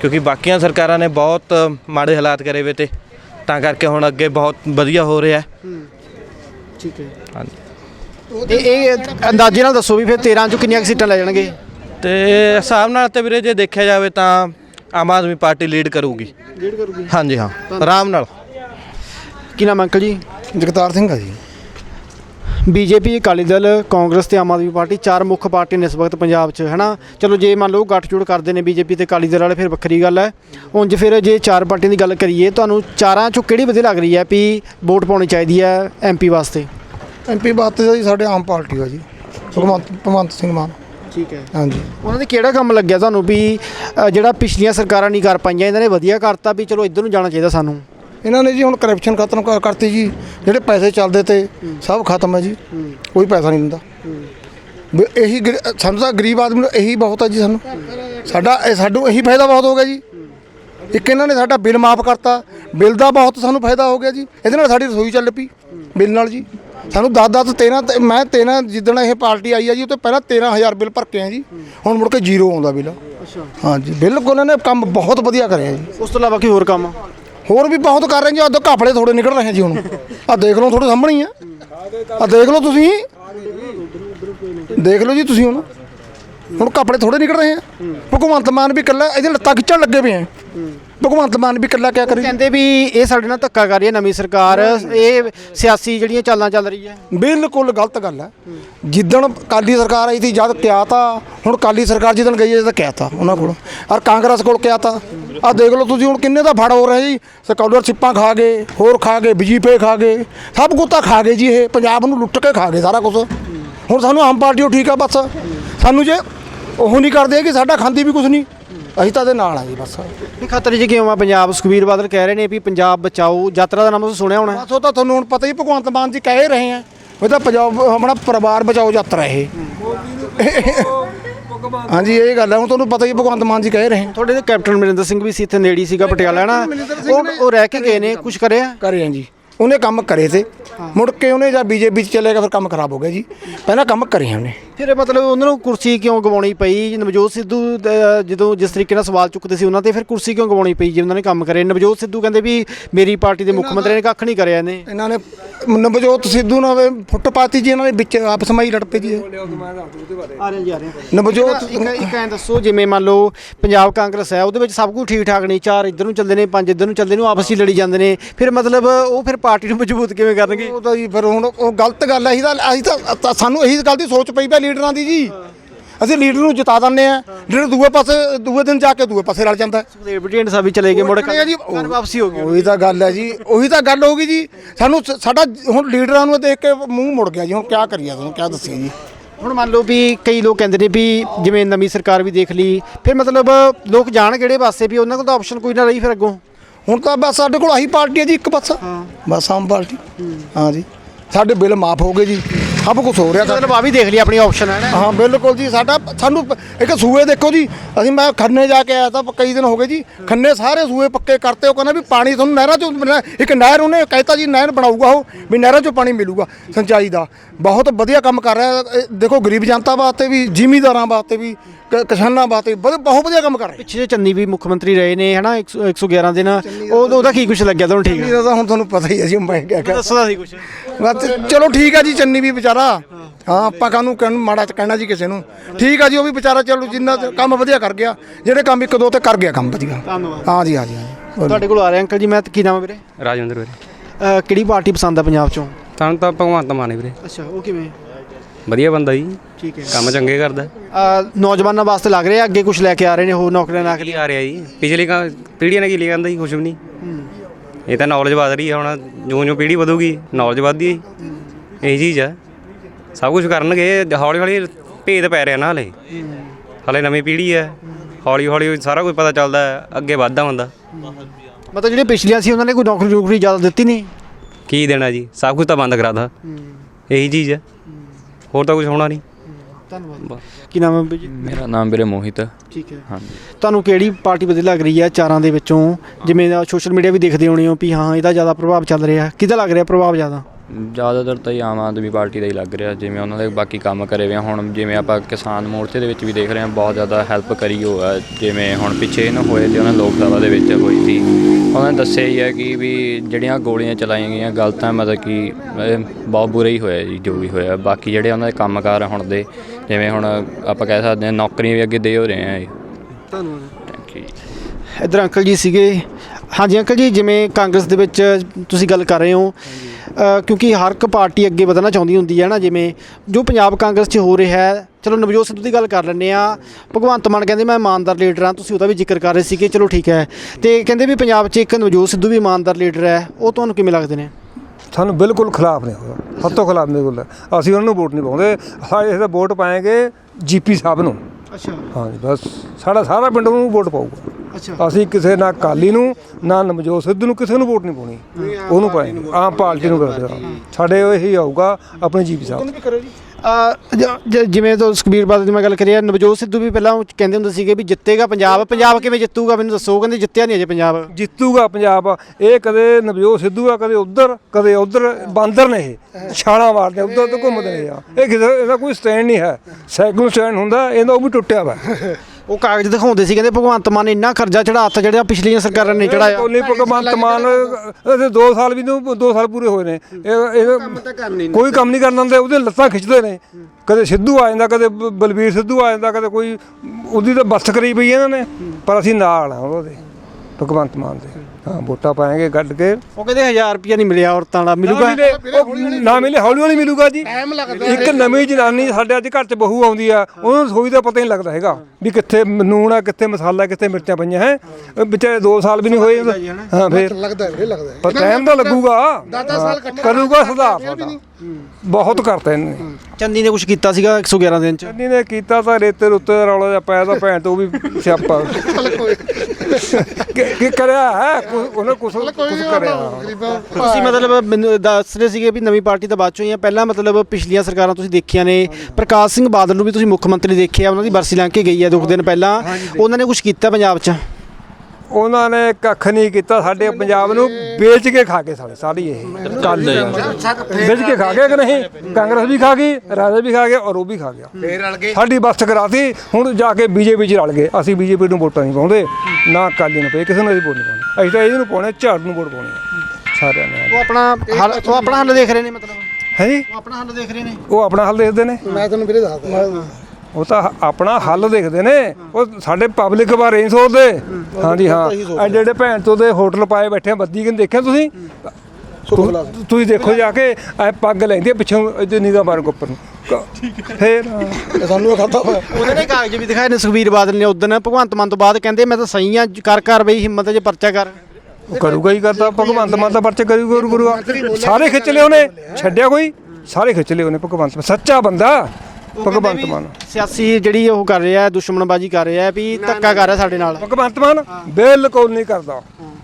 ਕਿਉਂਕਿ ਬਾਕੀਆਂ ਸਰਕਾਰਾਂ ਨੇ ਬਹੁਤ ਮਾੜੇ ਹਾਲਾਤ ਕਰੇ ਵੇ ਤੇ ਤਾਂ ਕਰਕੇ ਹੁਣ ਅੱਗੇ ਬਹੁਤ ਵਧੀਆ ਹੋ ਰਿਹਾ ਹੈ। ਠੀਕ ਹੈ। ਹਾਂਜੀ। ਤੇ ਇਹ ਅੰਦਾਜ਼ੇ ਨਾਲ ਦੱਸੋ ਵੀ ਫਿਰ 13 'ਚੋਂ ਕਿੰਨੀਆਂ ਕੁ ਸੀਟਾਂ ਲੈ ਜਾਣਗੇ? ਤੇ ਹਿਸਾਬ ਨਾਲ ਤੇ ਵੀਰੇ ਜੇ ਦੇਖਿਆ ਜਾਵੇ ਤਾਂ ਆਮ ਆਦਮੀ ਪਾਰਟੀ ਲੀਡ ਕਰੂਗੀ। ਲੀਡ ਕਰੂਗੀ? ਹਾਂਜੀ ਹਾਂ। ਆਰਾਮ ਨਾਲ। ਕੀ ਨਾਮ ਅੰਕਲ ਜੀ? ਜਗਤਾਰ ਸਿੰਘ ਆ ਜੀ। ਬੀਜੇਪੀ ਅਕਾਲੀ ਦਲ ਕਾਂਗਰਸ ਤੇ ਆਮ ਆਦਮੀ ਪਾਰਟੀ ਚਾਰ ਮੁੱਖ ਪਾਰਟੀ ਨੇ ਇਸ ਵਕਤ ਪੰਜਾਬ 'ਚ ਹੈਨਾ? ਚਲੋ ਜੇ ਮੰਨ ਲਓ ਗੱਠਜੋੜ ਕਰਦੇ ਨੇ ਬੀਜੇਪੀ ਤੇ ਅਕਾਲੀ ਦਲ ਵਾਲੇ ਫਿਰ ਵੱਖਰੀ ਗੱਲ ਹੈ। ਉਂਝ ਫਿਰ ਜੇ ਚਾਰ ਪਾਰਟੀਆਂ ਦੀ ਗੱਲ ਕਰੀਏ ਤੁਹਾਨੂੰ ਚਾਰਾਂ 'ਚੋਂ ਕਿਹੜੀ ਵਧੀਆ ਲੱਗ ਰਹੀ ਹੈ ਵੀ ਵੋਟ ਪਾਉਣੀ ਚਾਹੀਦੀ ਹੈ ਐਮਪੀ ਵਾਸਤੇ? ਐਮਪੀ ਜੀ ਸਾਡੇ ਆਮ ਪਾਰਟੀ ਆ ਜੀ। ਭਗਵੰਤ ਭਗਵੰਤ ਸਿੰਘ ਮਾਨ। ਠੀਕ ਹੈ। ਹਾਂਜੀ। ਉਹਨਾਂ ਦੇ ਕਿਹੜਾ ਕੰਮ ਲੱਗਿਆ ਤੁਹਾਨੂੰ ਵੀ ਅ, ਜਿਹੜਾ ਪਿਛਲੀਆਂ ਸਰਕਾਰਾਂ ਨਹੀਂ ਕਰ ਪਾਈਆਂ ਇਹਨਾਂ ਨੇ ਵਧੀਆ ਕਰਤਾ ਵੀ ਚਲੋ ਇੱਧਰ ਨੂੰ ਜਾਣਾ ਚਾਹੀਦਾ ਸਾਨੂੰ? ਇਹਨਾਂ ਨੇ ਜੀ ਹੁਣ ਕਰਪਸ਼ਨ ਖਤਮ ਕਰ- ਕਰਤੀ ਜੀ। ਜਿਹੜੇ ਪੈਸੇ ਚੱਲਦੇ ਤੇ ਸਭ ਖਤਮ ਹੈ ਜੀ। ਕੋਈ ਪੈਸਾ ਨਹੀਂ ਦਿੰਦਾ। ਵੀ ਇਹੀ ਗਰੀ- ਸਾਨੂੰ ਤਾਂ ਗਰੀਬ ਆਦਮੀ ਨੂੰ ਇਹੀ ਬਹੁਤ ਹੈ ਜੀ ਸਾਨੂੰ। ਸਾਡਾ ਇਹ ਸਾਨੂੰ ਇਹੀ ਫਾਇਦਾ ਬਹੁਤ ਹੋ ਗਿਆ ਜੀ। ਇੱਕ ਇਹਨਾਂ ਨੇ ਸਾਡਾ ਬਿੱਲ ਮਾਫ ਕਰਤਾ। ਬਿੱਲ ਦਾ ਬਹੁਤ ਸਾਨੂੰ ਫਾਇਦਾ ਹੋ ਗਿਆ ਜੀ। ਇਹਦੇ ਨਾਲ ਸਾਡੀ ਰਸੋਈ ਚੱਲ ਪਈ। ਬਿੱਲ ਨਾਲ ਜੀ। ਸਾਨੂੰ 10 10 13 ਤੇ ਮੈਂ 13 ਜਿੱਦਣ ਇਹ ਪਾਰਟੀ ਆਈ ਹੈ ਜੀ ਉਹ ਤੋਂ ਪਹਿਲਾਂ 13000 ਬਿੱਲ ਭਰ ਕੇ ਆਏ ਜੀ। ਹੁਣ ਮੁੜ ਕੇ ਜ਼ੀਰੋ ਆਉਂਦਾ ਬਿੱਲ। ਅੱਛਾ। ਹਾਂਜੀ ਬਿਲਕੁਲ ਇਹਨਾਂ ਨੇ ਕੰਮ ਬਹੁਤ ਵਧੀਆ ਕਰਿਆ ਜੀ। ਉਸ ਤੋਂ ਇਲਾਵਾ ਕੀ ਹੋਰ ਕੰਮ? ਹੋਰ ਵੀ ਬਹੁਤ ਕਰ ਰਹੇ ਜੀ ਅੱਧ ਕਾਫਲੇ ਥੋੜੇ ਨਿਕਲ ਰਹੇ ਜੀ ਹੁਣ। ਆ ਦੇਖ ਲਓ ਤੁਹਾਡੇ ਸਾਹਮਣੇ ਹੀ ਆ। ਆ ਦੇਖ ਲਓ ਤੁਸੀਂ। ਦੇਖ ਲਓ ਜੀ ਤੁਸੀਂ ਹੁਣ। ਹੁਣ ਕਾਫਲੇ ਥੋੜੇ ਨਿਕਲ ਰਹੇ ਆ। ਭਗਵੰਤ ਮਾਨ ਵੀ ਇਕੱਲਾ ਇਹਦੇ ਲੱਤਾਂ ਖਿੱਚਣ ਲੱਗੇ ਪਏ ਆ। ਭਗਵੰਤ ਮਾਨ ਵੀ ਇਕੱਲਾ ਕਿਆ ਕਰੇ ਕਹਿੰਦੇ ਵੀ ਇਹ ਸਾਡੇ ਨਾਲ ਧੱਕਾ ਕਰ ਰਹੀ ਹੈ ਨਵੀਂ ਸਰਕਾਰ। ਇਹ ਸਿਆਸੀ ਜਿਹੜੀਆਂ ਚਾਲਾਂ ਚੱਲ ਰਹੀ ਹੈ। ਬਿਲਕੁਲ ਗਲਤ ਗੱਲ ਹੈ। ਜਿੱਦਣ ਕਾਲੀ ਸਰਕਾਰ ਆਈ ਸੀ ਜਦ ਕਿਹਾ ਤਾਂ ਹੁਣ ਕਾਲੀ ਸਰਕਾਰ ਜਿੱਦਣ ਗਈ ਹੈ ਜਦ ਕਿਹਾ ਤਾਂ ਉਹਨਾਂ ਕੋਲ। ਔਰ ਕਾਂਗਰਸ ਕੋਲ ਕਿਹਾ ਤਾਂ? ਆ ਦੇਖ ਲਓ ਤੁਸੀਂ ਹੁਣ ਕਿੰਨੇ ਦਾ ਫੜ ਹੋ ਰਿਹਾ ਜੀ। ਸਕਾਲਰਸ਼ਿਪਾਂ ਖਾ ਗਏ ਹੋਰ ਖਾ ਗਏ ਵਜੀਫੇ ਖਾ ਗਏ ਸਭ ਕੁਝ ਤਾਂ ਖਾ ਗਏ ਜੀ ਇਹ। ਪੰਜਾਬ ਨੂੰ ਲੁੱਟ ਕੇ ਖਾ ਗਏ ਸਾਰਾ ਕੁਝ ਹੁਣ ਸਾਨੂੰ ਆਮ ਪਾਰਟੀ ਉਹ ਠੀਕ ਆ ਬਸ। ਸਾਨੂੰ ਜੇ ਉਹ ਨਹੀਂ ਕਰਦੇ ਕਿ ਸਾਡਾ ਖਾਂਦੀ ਵੀ ਕੁਝ ਨਹੀਂ। ਅਸੀਂ ਤਾਂ ਇਹਦੇ ਨਾਲ ਆ ਜੀ ਬਸ। ਇਹ ਖਤਰੇ 'ਚ ਕਿਉਂ ਆ? ਪੰਜਾਬ ਸੁਖਬੀਰ ਬਾਦਲ ਕਹਿ ਰਹੇ ਨੇ ਵੀ ਪੰਜਾਬ ਬਚਾਓ। ਯਾਤਰਾ ਦਾ ਨਾਮ ਤੁਸੀਂ ਸੁਣਿਆ ਹੋਣਾ? ਬਸ ਉਹ ਤਾਂ ਤੁਹਾਨੂੰ ਹੁਣ ਪਤਾ ਹੀ ਭਗਵੰਤ ਮਾਨ ਜੀ ਕਹਿ ਰਹੇ ਆ ਉਹ ਤਾਂ ਪੰਜਾਬ ਆਪਣਾ ਪਰਿਵਾਰ ਬਚਾਓ ਯਾਤਰਾ ਇਹ। ਹਾਂਜੀ ਇਹ ਗੱਲ ਹੈ ਹੁਣ ਤੁਹਾਨੂੰ ਪਤਾ ਹੀ ਭਗਵੰਤ ਮਾਨ ਜੀ ਕਹਿ ਰਹੇ ਆ। ਤੁਹਾਡੇ ਤੇ ਕੈਪਟਨ ਅਮਰਿੰਦਰ ਸਿੰਘ ਵੀ ਸੀ ਇੱਥੇ ਨੇੜੀ ਸੀਗਾ ਪਟਿਆਲਾ ਨਾ ਉਹ ਉਹ ਰਹਿ ਕੇ ਗਏ ਨੇ ਕੁਝ ਕਰਿਆ? ਕਰੇ ਆ ਜੀ। ਉਹਨੇ ਕੰਮ ਕਰੇ ਤੇ। ਮੁੜ ਕੇ ਉਹਨੇ ਜਾਂ ਬੀਜੇਪੀ ਚ ਚਲੇ ਗਿਆ ਫਿਰ ਕੰਮ ਖਰਾਬ ਹੋ ਗਿਆ ਜੀ। ਪਹਿਲਾਂ ਕੰਮ ਕਰੇ ਉਹਨੇ। ਫਿਰ ਮਤਲਬ ਉਹਨਾਂ ਨੂੰ ਕੁਰਸੀ ਕਿਉਂ ਗਵਾਉਣੀ ਪਈ? ਨਵਜੋਤ ਸਿੱਧੂ ਜਦੋਂ ਜਿਸ ਤਰੀਕੇ ਨਾਲ ਸਵਾਲ ਚੁੱਕਦੇ ਸੀ ਉਹਨਾਂ ਤੇ ਫਿਰ ਕੁਰਸੀ ਕਿਉਂ ਗਵਾਉਣੀ ਪਈ ਜੇ ਉਹਨਾਂ ਨੇ ਕੰਮ ਕਰੇ? ਨਵਜੋਤ ਸਿੱਧੂ ਕਹਿੰਦੇ ਵੀ ਮੇਰੀ ਪਾਰਟੀ ਦੇ ਮੁੱਖ ਮੰਤਰੀ ਨੇ ਕੱਖ ਨਹੀਂ ਕਰਿਆ ਇਹਨੇ। ਇਹਨਾਂ ਨੇ ਨਵਜੋਤ ਸਿੱਧੂ ਨਾਲ ਫੁੱਟ ਪਾਤੀ ਜੀ ਇਹਨਾਂ ਦੇ ਵਿੱਚ ਆਪਸ ਵਿੱਚ ਹੀ ਲੜ ਪਏ ਜੀ ਇਹ। ਆ ਰਹੇ ਜੀ ਆ ਰਹੇ ਨਵਜੋਤ ਇੱਕ ਇੱਕ ਐਂ ਦੱਸੋ ਜਿਵੇਂ ਮੰਨ ਲਓ ਪੰਜਾਬ ਕਾਂਗਰਸ ਹੈ ਉਹਦੇ ਵਿੱਚ ਸਭ ਕੁਝ ਠੀਕ ਠਾਕ ਨਹੀਂ ਚਾਰ ਇੱਧਰ ਨੂੰ ਚੱਲਦੇ ਨੇ ਪੰਜ ਇੱਧਰ ਨੂੰ ਚੱਲਦੇ ਨੇ ਉਹ ਆਪਸ ਵਿੱਚ ਲੜੀ ਜਾਂਦੇ ਨੇ। ਫਿਰ ਮਤਲਬ ਉਹ ਫਿਰ ਪਾਰਟੀ ਨੂੰ ਮਜ਼ਬੂਤ ਕਿਵੇਂ ਕਰਨਗੇ? ਉਹ ਤਾਂ ਜੀ ਫਿਰ ਹੁਣ ਉਹ ਗਲਤ ਗੱਲ ਹੈ ਅਸੀਂ ਤਾਂ ਅਸੀਂ ਤਾਂ- ਤਾਂ ਸਾਨੂੰ ਇਹੀ ਗੱਲ ਦੀ ਸੋਚ ਪਈ ਪਿਆ ਲੀਡਰਾਂ ਦੀ ਜੀ। ਅਸੀਂ ਲੀਡਰ ਨੂੰ ਜਿਤਾ ਦਿੰਦੇ ਆ ਲੀਡਰ ਦੂਏ ਪਾਸੇ ਦੂਏ ਦਿਨ ਜਾ ਕੇ ਦੂਏ ਪਾਸੇ ਰਲ ਜਾਂਦਾ। ਸੁਖਦੇਵ ਬਟੇਂਡ ਸਾਹਿਬ ਵੀ ਚਲੇ ਗਏ ਮੁੜ ਜੀ, ਘਰ ਵਾਪਸੀ ਹੋ ਗਈ ਉਹੀ ਤਾਂ ਗੱਲ ਹੈ ਜੀ ਉਹੀ ਤਾਂ ਗੱਲ ਹੋ ਗਈ ਜੀ। ਸਾਨੂੰ ਸਾਡਾ ਹੁਣ ਲੀਡਰਾਂ ਨੂੰ ਦੇਖ ਕੇ ਮੂੰਹ ਮੁੜ ਗਿਆ ਜੀ। ਹੁਣ ਕਿਆ ਕਰੀਏ ਤੁਹਾਨੂੰ ਕਿਆ ਦੱਸੀਏ ਜੀ। ਹੁਣ ਮੰਨ ਲਓ ਵੀ ਕਈ ਲੋਕ ਕਹਿੰਦੇ ਨੇ ਵੀ ਜਿਵੇਂ ਨਵੀਂ ਸਰਕਾਰ ਵੀ ਦੇਖ ਲਈ ਫਿਰ ਮਤਲਬ ਲੋਕ ਜਾਣ ਕਿਹੜੇ ਪਾਸੇ ਵੀ ਉਹਨਾਂ ਕੋਲ ਤਾਂ ਆਪਸ਼ਨ ਕੋਈ ਨਾ ਰਹੀ ਫਿਰ ਅੱਗੋਂ। ਹੁਣ ਤਾਂ ਬਸ ਸਾਡੇ ਕੋਲ ਆਹੀ ਪਾਰਟੀ ਹੈ ਜੀ ਇੱਕ ਬਸ ਬਸ ਆਮ ਪਾਰਟੀ। ਹਾਂ ਜੀ। ਸਾਡੇ ਬਿੱਲ ਮਾਫ ਹੋ ਗਏ ਜੀ। ਸਭ ਕੁਝ ਹੋ ਰਿਹਾ ਮਤਲਬ ਆ ਵੀ ਦੇਖ ਲਈ ਆਪਣੀ ਆਪਸ਼ਨ ਹੈ ਨਾ। ਹਾਂ ਬਿਲਕੁਲ ਜੀ ਸਾਡਾ ਸਾਨੂੰ ਇੱਕ ਸੂਏ ਦੇਖੋ ਜੀ ਅਸੀਂ ਮੈਂ ਖੰਨੇ ਜਾ ਕੇ ਆਇਆ ਤਾਂ ਕਈ ਦਿਨ ਹੋ ਗਏ ਜੀ ਖੰਨੇ ਸਾਰੇ ਸੂਏ ਪੱਕੇ ਕਰਤੇ ਉਹ ਕਹਿੰਦਾ ਵੀ ਪਾਣੀ ਤੁਹਾਨੂੰ ਨਹਿਰਾਂ ਚੋਂ ਮਿਲਣਾ। ਇੱਕ ਨਹਿਰ ਉਹਨੇ ਕਹਿਤਾ ਜੀ ਨਹਿਰ ਬਣਾਊਗਾ ਉਹ ਵੀ ਨਹਿਰਾਂ ਚੋਂ ਪਾਣੀ ਮਿਲੂਗਾ ਸਿੰਚਾਈ ਦਾ। ਬਹੁਤ ਵਧੀਆ ਕੰਮ ਕਰ ਰਿਹਾ ਇਹ ਦੇਖੋ ਗਰੀਬ ਜਨਤਾ ਵਾਸਤੇ ਵੀ ਜ਼ਿਮੀਂਦਾਰਾਂ ਵਾਸਤੇ ਵੀ ਕ- ਕਿਸਾਨਾਂ ਵਾਸਤੇ ਬਹੁਤ ਬਹੁਤ ਵਧੀਆ ਕੰਮ ਕਰ ਰਿਹਾ। ਪਿੱਛੇ ਚੰਨੀ ਵੀ ਮੁੱਖ ਮੰਤਰੀ ਰਹੇ ਨੇ ਹਨਾ 100 111 ਦਿਨ। ਉਹ ਉਹਦਾ ਕੀ ਕੁਝ ਲੱਗਿਆ ਤੁਹਾਨੂੰ ਠੀਕ ਹੈ? ਇਹਦਾ ਤਾਂ ਹੁਣ ਤੁਹਾਨੂੰ ਪਤਾ ਹੀ ਹੈ ਜੀ ਮੈਂ ਕਿਆ ਕਰ ਦੱਸਦਾ ਸੀ ਕੁਝ ਬਸ ਚਲੋ ਠੀਕ ਹੈ ਜੀ ਚੰਨੀ ਵੀ ਵਿਚਾਰਾ ਹਾਂ ਆਪਾਂ ਕਾਹਨੂੰ ਕਹਿਣ ਮਾੜਾ ਕਹਿਣਾ ਜੀ ਕਿਸੇ ਨੂੰ। ਠੀਕ ਆ ਜੀ ਉਹ ਵੀ ਵਿਚਾਰਾ ਚਲੋ ਜਿੰਨਾ ਕੰਮ ਵਧੀਆ ਕਰ ਗਿਆ ਜਿਹੜੇ ਕੰਮ ਇੱਕ ਦੋ ਤੇ ਕਰ ਗਿਆ ਕੰਮ ਵਧੀਆ। ਧੰਨਵਾਦ। ਹਾਂ ਜੀ ਹਾਂ ਜੀ ਜੀ। ਤੁਹਾਡੇ ਕੋਲ ਆ ਰਿਹਾ ਅੰਕਲ ਜੀ ਮੈਂ ਕੀ ਨਾਮ ਹੈ ਵੀਰੇ? ਰਾਜਵਿੰਦਰ ਵੀਰੇ। ਕਿਹੜੀ ਪਾਰਟੀ ਪਸੰਦ ਆ ਪੰਜਾਬ ਚੋਂ? ਸਾਨੂੰ ਤਾਂ ਭਗਵੰਤ ਮਾਨ ਵੀਰੇ। ਅੱਛਾ ਉਹ ਕਿਵੇਂ? ਵਧੀਆ ਬੰਦਾ ਜੀ। ਠੀਕ ਹੈ। ਕੰਮ ਚੰਗੇ ਕਰਦਾ। ਨੌਜਵਾਨਾਂ ਵਾਸਤੇ ਲੱਗ ਰਿਹਾ ਅੱਗੇ ਕੁਝ ਲੈ ਕੇ ਆ ਰਹੇ ਨੇ ਹੋਰ ਨੌਕਰੀਆਂ ਲੱਗ ਕੀ? ਆ ਰਿਹਾ ਜੀ। ਪਿਛਲੀ ਕਾ ਪੀੜ੍ਹੀਆਂ ਨੇ ਕੀ ਲਿਆ ਜਾਂਦਾ ਜੀ ਕੁਛ ਵੀ ਨਹੀਂ। ਇਹ ਤਾਂ ਨੌਲੇਜ ਵਧ ਰਹੀ ਹੈ ਹੁਣ ਜਿਉਂ ਜਿਉਂ ਪੀੜ੍ਹੀ ਵਧੂਗੀ ਨੌਲੇਜ ਵੱਧਦੀ ਹੈ ਇਹੀ ਚੀਜ਼ ਆ। ਸਭ ਕੁਝ ਕਰਨਗੇ ਹੌਲੀ ਹੌਲੀ ਭੇਦ ਪੈ ਰਿਹਾ ਨਾ ਹਲੇ। ਹਲੇ ਨਵੀਂ ਪੀੜ੍ਹੀ ਹੈ। ਹੌਲੀ ਹੌਲੀ ਸਾਰਾ ਕੁਝ ਪਤਾ ਚੱਲਦਾ ਹੈ ਅੱਗੇ ਵੱਧਦਾ ਹੁੰਦਾ। ਮਤਲਬ ਜਿਹੜੇ ਪਿਛਲੀਆਂ ਸੀ ਉਹਨਾਂ ਨੇ ਕੋਈ ਨੌਕਰੀ ਨੌਕਰੀ ਜ਼ਿਆਦਾ ਦਿੱਤੀ ਨਹੀਂ? ਕੀ ਦੇਣਾ ਜੀ? ਸਭ ਕੁਝ ਤਾਂ ਬੰਦ ਕਰਾਦਾ ਇਹੀ ਚੀਜ਼ ਹੈ। ਹੋਰ ਤਾਂ ਕੁਝ ਹੋਣਾ ਨਹੀਂ। ਧੰਨਵਾਦ। ਕੀ ਨਾਮ ਹੈ ਜੀ? ਮੇਰਾ ਨਾਮ ਵੀਰੇ ਮੋਹਿਤ ਹੈ। ਠੀਕ ਹੈ। ਹਾਂਜੀ। ਤੁਹਾਨੂੰ ਕਿਹੜੀ ਪਾਰਟੀ ਵਧੀਆ ਲੱਗ ਰਹੀ ਹੈ ਚਾਰਾਂ ਦੇ ਵਿੱਚੋਂ? ਜਿਵੇਂ ਸੋਸ਼ਲ ਮੀਡੀਆ ਵੀ ਦੇਖਦੇ ਹੋਣੇ ਹੋ ਵੀ ਹਾਂ ਇਹਦਾ ਜ਼ਿਆਦਾ ਪ੍ਰਭਾਵ ਚੱਲ ਰਿਹਾ। ਕਿਹਦਾ ਲੱਗ ਰਿਹਾ ਪ੍ਰਭਾਵ ਜ਼ਿਆਦਾ? ਜ਼ਿਆਦਾਤਰ ਤਾਂ ਹੀ ਆਮ ਆਦਮੀ ਪਾਰਟੀ ਦਾ ਹੀ ਲੱਗ ਰਿਹਾ, ਜਿਵੇਂ ਉਹਨਾਂ ਦੇ ਬਾਕੀ ਕੰਮ ਕਰੇ ਹੋਏ ਆ। ਹੁਣ ਜਿਵੇਂ ਆਪਾਂ ਕਿਸਾਨ ਮੋਰਚੇ ਦੇ ਵਿੱਚ ਵੀ ਦੇਖ ਰਹੇ ਹਾਂ ਬਹੁਤ ਜ਼ਿਆਦਾ ਹੈਲਪ ਕਰੀ ਹੋ ਹੈ ਜਿਵੇਂ ਹੁਣ ਪਿੱਛੇ ਇਹਨਾਂ ਹੋਏ ਤੇ ਉਹਨਾਂ ਲੋਕ ਸਭਾ ਦੇ ਵਿੱਚ ਹੋਈ ਸੀ। ਉਹਨਾਂ ਨੇ ਦੱਸਿਆ ਹੀ ਹੈ ਕਿ ਵੀ ਜਿਹੜੀਆਂ ਗੋਲੀਆਂ ਚਲਾਈਆਂ ਗਈਆਂ, ਗਲਤਾਂ ਮਤਲਬ ਕਿ ਬਹੁਤ ਬੁਰਾ ਹੀ ਹੋਇਆ ਜੀ, ਜੋ ਵੀ ਹੋਇਆ। ਬਾਕੀ ਜਿਹੜੇ ਉਹਨਾਂ ਦੇ ਕੰਮਕਾਰ ਹੁਣ ਦੇ, ਜਿਵੇਂ ਹੁਣ ਆਪਾਂ ਕਹਿ ਸਕਦੇ ਹਾਂ ਨੌਕਰੀਆਂ ਵੀ ਅੱਗੇ ਦੇ ਹੋ ਰਹੇ ਆ ਇਹ। ਧੰਨਵਾਦ। ਇੱਧਰ ਅੰਕਲ ਜੀ ਸੀਗੇ। ਹਾਂਜੀ ਅੰਕਲ ਜੀ ਜਿਵੇਂ ਕਾਂਗਰਸ ਦੇ ਵਿੱਚ ਤੁਸੀਂ ਗੱਲ ਕਰ ਰਹੇ ਹੋ ਕਿਉਂਕਿ ਹਰ ਇੱਕ ਪਾਰਟੀ ਅੱਗੇ ਵਧਣਾ ਚਾਹੁੰਦੀ ਹੁੰਦੀ ਹੈ ਨਾ ਜਿਵੇਂ ਜੋ ਪੰਜਾਬ ਕਾਂਗਰਸ 'ਚ ਹੋ ਰਿਹਾ ਹੈ। ਚਲੋ ਨਵਜੋਤ ਸਿੱਧੂ ਦੀ ਗੱਲ ਕਰ ਲੈਂਦੇ ਆ ਭਗਵੰਤ ਮਾਨ ਕਹਿੰਦੇ ਮੈਂ ਇਮਾਨਦਾਰ ਲੀਡਰ ਹਾਂ। ਤੁਸੀਂ ਉਹਦਾ ਵੀ ਜ਼ਿਕਰ ਕਰ ਰਹੇ ਸੀਗੇ। ਚਲੋ ਠੀਕ ਹੈ। ਤੇ ਕਹਿੰਦੇ ਵੀ ਪੰਜਾਬ 'ਚ ਇੱਕ ਨਵਜੋਤ ਸਿੱਧੂ ਵੀ ਇਮਾਨਦਾਰ ਲੀਡਰ ਹੈ। ਉਹ ਤੁਹਾਨੂੰ ਕਿਵੇਂ ਲੱਗਦੇ ਨੇ? ਸਾਨੂੰ ਬਿਲਕੁਲ ਖਿਲਾਫ ਨੇ ਉਹ। ਸਭ ਤੋਂ ਖਿਲਾਫ ਨੇ ਬਿਲਕੁਲ ਅਸੀਂ ਉਹਨਾਂ ਨੂੰ ਵੋਟ ਨਹੀਂ ਪਾਉਂਦੇ। ਅਸੀਂ ਤਾਂ ਵੋਟ ਪਾਏਗੇ ਜੀਪੀ ਸਾਹਿਬ ਨੂੰ। ਅੱਛਾ। ਹਾਂਜੀ ਬਸ ਸਾਡਾ ਸਾਰਾ ਪਿੰਡ ਨੂੰ ਵੋਟ ਪਾਊਗਾ। ਅਸੀਂ ਕਿਸੇ ਨਾ ਕਾਲੀ ਨੂੰ ਨਾ ਨਵਜੋਤ ਸਿੱਧੂ ਨੂੰ ਕਿਸੇ ਨੂੰ ਵੋਟ ਨਹੀਂ ਪਾਉਣੀ। ਉਹਨੂੰ ਪਾਏਗੇ ਆਮ ਪਾਰਟੀ ਨੂੰ ਕਰਦੇ। ਸਾਡੇ ਇਹੀ ਆਊਗਾ ਆਪਣੇ ਜੀਪੀ ਸਾਹਿਬ। ਜਿਵੇਂ ਤੋਂ ਸੁਖਬੀਰ ਬਾਦਲ ਦੀ ਮੈਂ ਗੱਲ ਕਰੀ ਆ ਨਵਜੋਤ ਸਿੱਧੂ ਵੀ ਪਹਿਲਾਂ ਉਹ ਕਹਿੰਦੇ ਹੁੰਦੇ ਸੀਗੇ ਵੀ ਜਿੱਤੇਗਾ ਪੰਜਾਬ। ਪੰਜਾਬ ਕਿਵੇਂ ਜਿੱਤੂਗਾ ਮੈਨੂੰ ਦੱਸੋ ਉਹ ਕਹਿੰਦੇ ਜਿੱਤਿਆ ਨਹੀਂ ਅਜੇ ਪੰਜਾਬ। ਜਿੱਤੂਗਾ ਪੰਜਾਬ। ਇਹ ਕਦੇ ਨਵਜੋਤ ਸਿੱਧੂ ਆ ਕਦੇ ਉਧਰ ਕਦੇ ਉਧਰ ਬਾਂਦਰ ਨੇ ਇਹ। ਛਾਲਾਂ ਮਾਰਦੇ ਉਧਰ ਤੋਂ ਘੁੰਮਦੇ ਨੇ ਆ। ਇਹ ਕਿਸੇ ਇਹਦਾ ਕੋਈ ਸਟੈਂਡ ਨਹੀਂ ਹੈ। ਸਾਈਕਲ ਸਟੈਂਡ ਹੁੰਦਾ ਇਹਦਾ ਉਹ ਵੀ ਟੁੱਟਿਆ ਵਾ। ਉਹ ਕਾਗਜ਼ ਦਿਖਾਉਂਦੇ ਸੀ ਕਹਿੰਦੇ ਭਗਵੰਤ ਮਾਨ ਨੇ ਇੰਨਾ ਖਰਚਾ ਚੜਾਤਾ ਜਿਹੜਾ ਪਿਛਲੀਆਂ ਸਰਕਾਰਾਂ ਨੇ ਚੜਾਇਆ ਕੋਲੀ ਭਗਵੰਤ ਮਾਨ ਇਹਦੇ 2 ਸਾਲ ਵੀ ਨੂੰ 2 ਸਾਲ ਪੂਰੇ ਹੋਏ ਨੇ। ਇਹ ਇਹ ਕੋਈ ਕੰਮ ਨਹੀਂ। ਕਰਨ ਦਿੰਦੇ ਉਹਦੇ ਲੱਤਾਂ ਖਿੱਚਦੇ ਨੇ। ਕਦੇ ਸਿੱਧੂ ਆ ਜਾਂਦਾ ਕਦੇ ਬਲਬੀਰ ਸਿੱਧੂ ਆ ਜਾਂਦਾ ਕਦੇ ਕੋਈ ਉਹਦੀ ਤਾਂ ਬੱਸ ਕਰੀ ਪਈ ਇਹਨਾਂ ਨੇ। ਪਰ ਅਸੀਂ ਨਾਲ ਆ ਉਹਦੇ ਭਗਵੰਤ ਮਾਨ ਦੇ। ਹਾਂ ਵੋਟਾਂ ਪਾਏਗੇ ਗੱਡ ਕੇ। ਉਹ ਕਹਿੰਦੇ 1000 ਰੁਪਿਆ ਨਹੀਂ ਮਿਲਿਆ ਔਰਤਾਂ ਨਾ ਮਿਲੂਗਾ। ਨਾ ਮਿਲੇ ਹੌਲੀ ਹੌਲੀ। ਮਿਲੂਗਾ ਜੀ। ਇੱਕ ਨਵੀਂ ਜਨਾਨੀ ਸਾਡੇ ਅੱਜ ਘਰ 'ਚ ਬਹੂ ਆਉਂਦੀ ਆ ਉਹਨੂੰ ਰਸੋਈ ਦਾ ਪਤਾ ਹੀ ਨਹੀਂ ਲੱਗਦਾ ਹੈਗਾ ਵੀ ਕਿੱਥੇ ਨੂਣ ਆ ਕਿੱਥੇ ਮਸਾਲਾ ਕਿੱਥੇ ਮਿਰਚਾਂ ਪਈਆਂ ਹੈ। ਵਿਚਾਰੇ 2 ਸਾਲ ਵੀ ਨਹੀਂ ਹੋਏ। ਹਾਂ ਫੇਰ ਲੱਗਦਾ ਹੈ। ਲੱਗਦਾ ਪਰ ਟਾਈਮ ਤਾਂ ਲੱਗੂਗਾ। ਹਾਂ, ਕਰੂਗਾ ਸੁਧਾਰ। ਬਹੁਤ ਕਰਤਾ ਇਹਨੇ। ਚੰਨੀ ਨੇ ਕੁਝ ਕੀਤਾ ਸੀਗਾ 111 ਦਿਨ ਚ? ਚੰਨੀ ਨੇ ਕੀਤਾ ਤਾਂ ਰੇਤੇ ਰੁੱਤੇ ਦਾ ਰੌਲਾ ਜਿਹਾ ਪਾਇਆ ਤਾਂ ਭੈਣ ਤੋਂ ਵੀ ਸਿਆਪਾ। ਕੀ ਕੀ ਕਰਿਆ ਹੈ? ਕੁਛ- ਉਹਨੇ ਕੁਛ ਕੁਛ ਕਰਿਆ। ਤੁਸੀਂ ਮਤਲਬ ਮੈਨੂੰ ਦੱਸ ਰਹੇ ਸੀਗੇ ਵੀ ਨਵੀਂ ਪਾਰਟੀ ਤਾਂ ਬਾਅਦ ਚੋਂ ਹੀ ਆ ਪਹਿਲਾਂ ਮਤਲਬ ਪਿਛਲੀਆਂ ਸਰਕਾਰਾਂ ਤੁਸੀਂ ਦੇਖੀਆਂ ਨੇ। ਪ੍ਰਕਾਸ਼ ਸਿੰਘ ਬਾਦਲ ਨੂੰ ਵੀ ਤੁਸੀਂ ਮੁੱਖ ਮੰਤਰੀ ਦੇਖਿਆ ਉਹਨਾਂ ਦੀ ਬਰਸੀ ਲੰਘ ਕੇ ਗਈ ਹੈ ਦੋ ਕੁ ਦਿਨ ਪਹਿਲਾਂ। ਉਹਨਾਂ ਨੇ ਕੁਝ ਕੀਤਾ ਪੰਜਾਬ 'ਚ? ਉਹਨਾਂ ਨੇ ਕੱਖ ਨਹੀਂ ਕੀਤਾ ਸਾਡੇ ਪੰਜਾਬ ਨੂੰ ਵੇਚ ਕੇ ਖਾ ਕੇ ਸਾਲੇ ਸਾਰੀ ਇਹ। ਚੱਲ ਵੇਚ ਕੇ ਖਾ ਗਏ ਕਿ ਨਹੀਂ? ਕਾਂਗਰਸ ਵੀ ਖਾ ਗਈ ਰਾਜਾ ਵੀ ਖਾ ਗਿਆ ਔਰ ਉਹ ਵੀ ਖਾ ਗਿਆ। ਫੇਰ ਰਲ ਗਏ। ਸਾਡੀ ਬਸਤ ਕਰਾਤੀ ਹੁਣ ਜਾ ਕੇ ਬੀਜੇਪੀ ਚ ਰਲ ਗਏ। ਅਸੀਂ ਬੀਜੇਪੀ ਨੂੰ ਵੋਟਾਂ ਨਹੀਂ ਪਾਉਂਦੇ ਨਾ ਅਕਾਲੀ ਨੂੰ ਪਏ ਕਿਸੇ ਨੂੰ ਅਸੀਂ ਵੋਟ ਨਹੀਂ ਪਾਉਂਦੇ। ਅਸੀਂ ਤਾਂ ਇਹਨੂੰ ਪਾਉਣੇ ਝਾੜ ਨੂੰ ਵੋਟ ਪਾਉਣੀ ਹੈ ਸਾਰਿਆਂ ਨੇ। ਉਹ ਆਪਣਾ ਹੱਲ ਉਹ ਆਪਣਾ ਹੱਲ ਦੇਖ ਰਹੇ ਨੇ ਮਤਲਬ? ਹੈ ਜੀ? ਉਹ ਆਪਣਾ ਹੱਲ ਦੇਖ ਰਹੇ ਨੇ? ਉਹ ਆਪਣਾ ਹੱਲ ਦੇਖਦੇ ਨੇ। ਮੈਂ ਤੁਹਾਨੂੰ ਵੀਰੇ ਦੱਸਦਾ। ਉਹ ਤਾਂ ਆਪਣਾ ਹੱਲ ਦੇਖਦੇ ਨੇ। ਉਹ ਸਾਡੇ ਪਬਲਿਕ ਬਾਰੇ ਨਹੀਂ ਸੋਚਦੇ। ਹਾਂਜੀ ਹਾਂ। ਐਡੇ ਐਡੇ ਭੈਣ ਤੋਂ ਦੇ ਹੋਟਲ ਪਾਏ ਬੈਠੇ ਆ, ਬੱਦੀ ਕਿਨ ਦੇਖਿਆ ਤੁਸੀਂ? ਤੁਸੀਂ ਦੇਖੋ ਜਾ ਕੇ ਐ ਪੱਗ ਲੈਂਦੀ ਆ ਪਿੱਛੋਂ ਇਹਦੇ ਨਿਗਾਹ ਮਾਰ ਉੱਪਰ ਨੂੰ। ਫੇਰ। ਸਾਨੂੰ ਇਹ ਖਾਤਾ ਹੋਇਆ। ਉਹਨਾਂ ਨੇ ਕਾਗਜ਼ ਵੀ ਦਿਖਾਏ ਨੇ ਸੁਖਬੀਰ ਬਾਦਲ ਨੇ। ਉਦੋਂ ਭਗਵੰਤ ਮਾਨ ਤੋਂ ਬਾਅਦ ਕਹਿੰਦੇ ਮੈਂ ਤਾਂ ਸਹੀ ਆ ਕਰ ਕਰ ਬਈ ਹਿੰਮਤ ਜੇ ਪਰਚਾ ਕਰ। ਉਹ ਕਰੂਗਾ ਹੀ ਕਰਦਾ ਭਗਵੰਤ ਮਾਨ ਦਾ ਪਰਚੇ ਕਰੂਗਾ ਗੁਰੂ ਗੁਰੂ ਸਾਰੇ ਖਿੱਚ ਲਿਓ ਨੇ। ਛੱਡਿਆ ਕੋਈ? ਸਾਰੇ ਖਿੱਚ ਲਿਓ ਨੇ ਭਗਵੰਤ ਸੱਚਾ ਬੰਦਾ। ਭਗਵੰਤ ਮਾਨ। ਸਿਆਸੀ ਜਿਹੜੀ ਉਹ ਕਰ ਰਿਹਾ ਦੁਸ਼ਮਣਬਾਜ਼ੀ ਕਰ ਰਿਹਾ ਵੀ ਧੱਕਾ ਕਰ ਰਿਹਾ ਸਾਡੇ ਨਾਲ। ਭਗਵੰਤ ਮਾਨ? ਬਿਲਕੁਲ ਨਹੀਂ ਕਰਦਾ।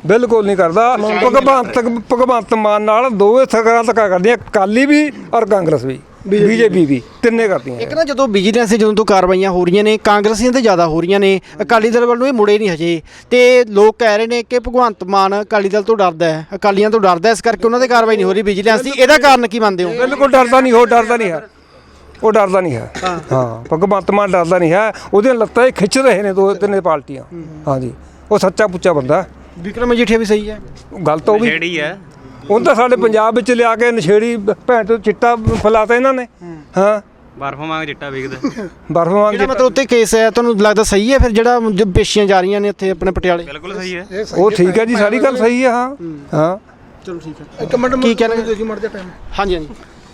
ਬਿਲਕੁਲ ਨਹੀਂ ਕਰਦਾ। ਭਗਵੰਤ ਭਗਵੰਤ ਮਾਨ ਨਾਲ ਦੋਵੇਂ ਸਰਕਾਰਾਂ ਧੱਕਾ ਕਰਦੀਆਂ ਕਾਲੀ ਵੀ ਔਰ ਕਾਂਗਰਸ ਵੀ ਬੀਜੇਪੀ ਵੀ। ਤਿੰਨੇ ਕਰਦੀਆਂ ਇੱਕ ਨਾ ਜਦੋਂ ਵਿਜੀਲੈਂਸ ਜਦੋਂ ਤੋਂ ਕਾਰਵਾਈਆਂ ਹੋ ਰਹੀਆਂ ਨੇ ਕਾਂਗਰਸੀਆਂ ਤੇ ਜ਼ਿਆਦਾ ਹੋ ਰਹੀਆਂ ਨੇ ਅਕਾਲੀ ਦਲ ਵੱਲੋਂ ਇਹ ਮੁੜੇ ਨਹੀਂ ਹਜੇ। ਤੇ ਲੋਕ ਕਹਿ ਰਹੇ ਨੇ ਕਿ ਭਗਵੰਤ ਮਾਨ ਅਕਾਲੀ ਦਲ ਤੋਂ ਡਰਦਾ ਹੈ ਅਕਾਲੀਆਂ ਤੋਂ ਡਰਦਾ ਹੈ, ਇਸ ਕਰਕੇ ਉਹਨਾਂ ਤੇ ਕਾਰਵਾਈ ਨਹੀਂ ਹੋ ਰਹੀ ਵਿਜੀਲੈਂਸ ਦੀ। ਇਹਦਾ ਕਾਰਨ ਕੀ ਮੰਨਦੇ ਹੋ? ਬਿਲਕੁਲ ਡਰਦਾ ਨਹੀਂ ਉਹ ਡਰਦਾ ਨਹੀਂ ਹੈ। ਉਹ ਡਰਦਾ ਨਹੀਂ ਹੈ। ਹਾਂ। ਭਗਵੰਤ ਮਾਨ ਡਰਦਾ ਨਹੀਂ ਹੈ। ਉਹਦੀਆਂ ਲੱਤਾਂ ਹੀ ਖਿੱਚ ਰਹੇ ਨੇ ਦੋ ਤਿੰਨੇ ਪਾਰਟੀਆਂ। ਹਾਂਜੀ। ਉਹ ਸੱਚਾ ਪੁੱਚਾ ਬੰਦਾ। ਵਿਕਰਮ ਮਜੀਠੀਆ ਵੀ ਸਹੀ ਹੈ। ਗੱਲ ਤਾਂ ਉਹ ਵੀ ਜਿਹੜੀ ਹੈ। ਹੁਣ ਤਾਂ ਸਾਡੇ ਪੰਜਾਬ ਵਿੱਚ ਲਿਆ ਕੇ ਨਸ਼ੇੜੀ ਭੈਣ ਤੋਂ ਚਿੱਟਾ ਫੈਲਾਤਾ ਇਹਨਾਂ ਨੇ। ਹਾਂ। ਬਰਫ ਵਾਂਗ ਚਿੱਟਾ ਵਿਕਦਾ। ਬਰਫ ਵਾਂਗ ਜਿਹੜਾ ਮਤਲਬ ਉੱਤੇ ਕੇਸ ਹੈ। ਤੁਹਾਨੂੰ ਲੱਗਦਾ ਸਹੀ ਹੈ ਫਿਰ ਜਿਹੜਾ ਜੋ ਪੇਸ਼ੀਆਂ ਜਾ ਰਹੀਆਂ ਨੇ ਇੱਥੇ ਆਪਣੇ ਪਟਿਆਲੇ? ਬਿਲਕੁਲ ਸਹੀ ਹੈ। ਉਹ ਠੀਕ ਹੈ ਜੀ ਸਾਰੀ ਗੱਲ ਸਹੀ ਹੈ ਹਾਂ। ਹਾਂ। ਚਲੋ ਠੀਕ ਹੈ। ਇੱਕ ਮਿੰਟ ਕੀ ਕਹਿਣਾ ਤੁਸੀਂ ਮੜ ਜਾ ਟਾਈਮ ਹਾਂਜੀ ਹਾਂਜੀ।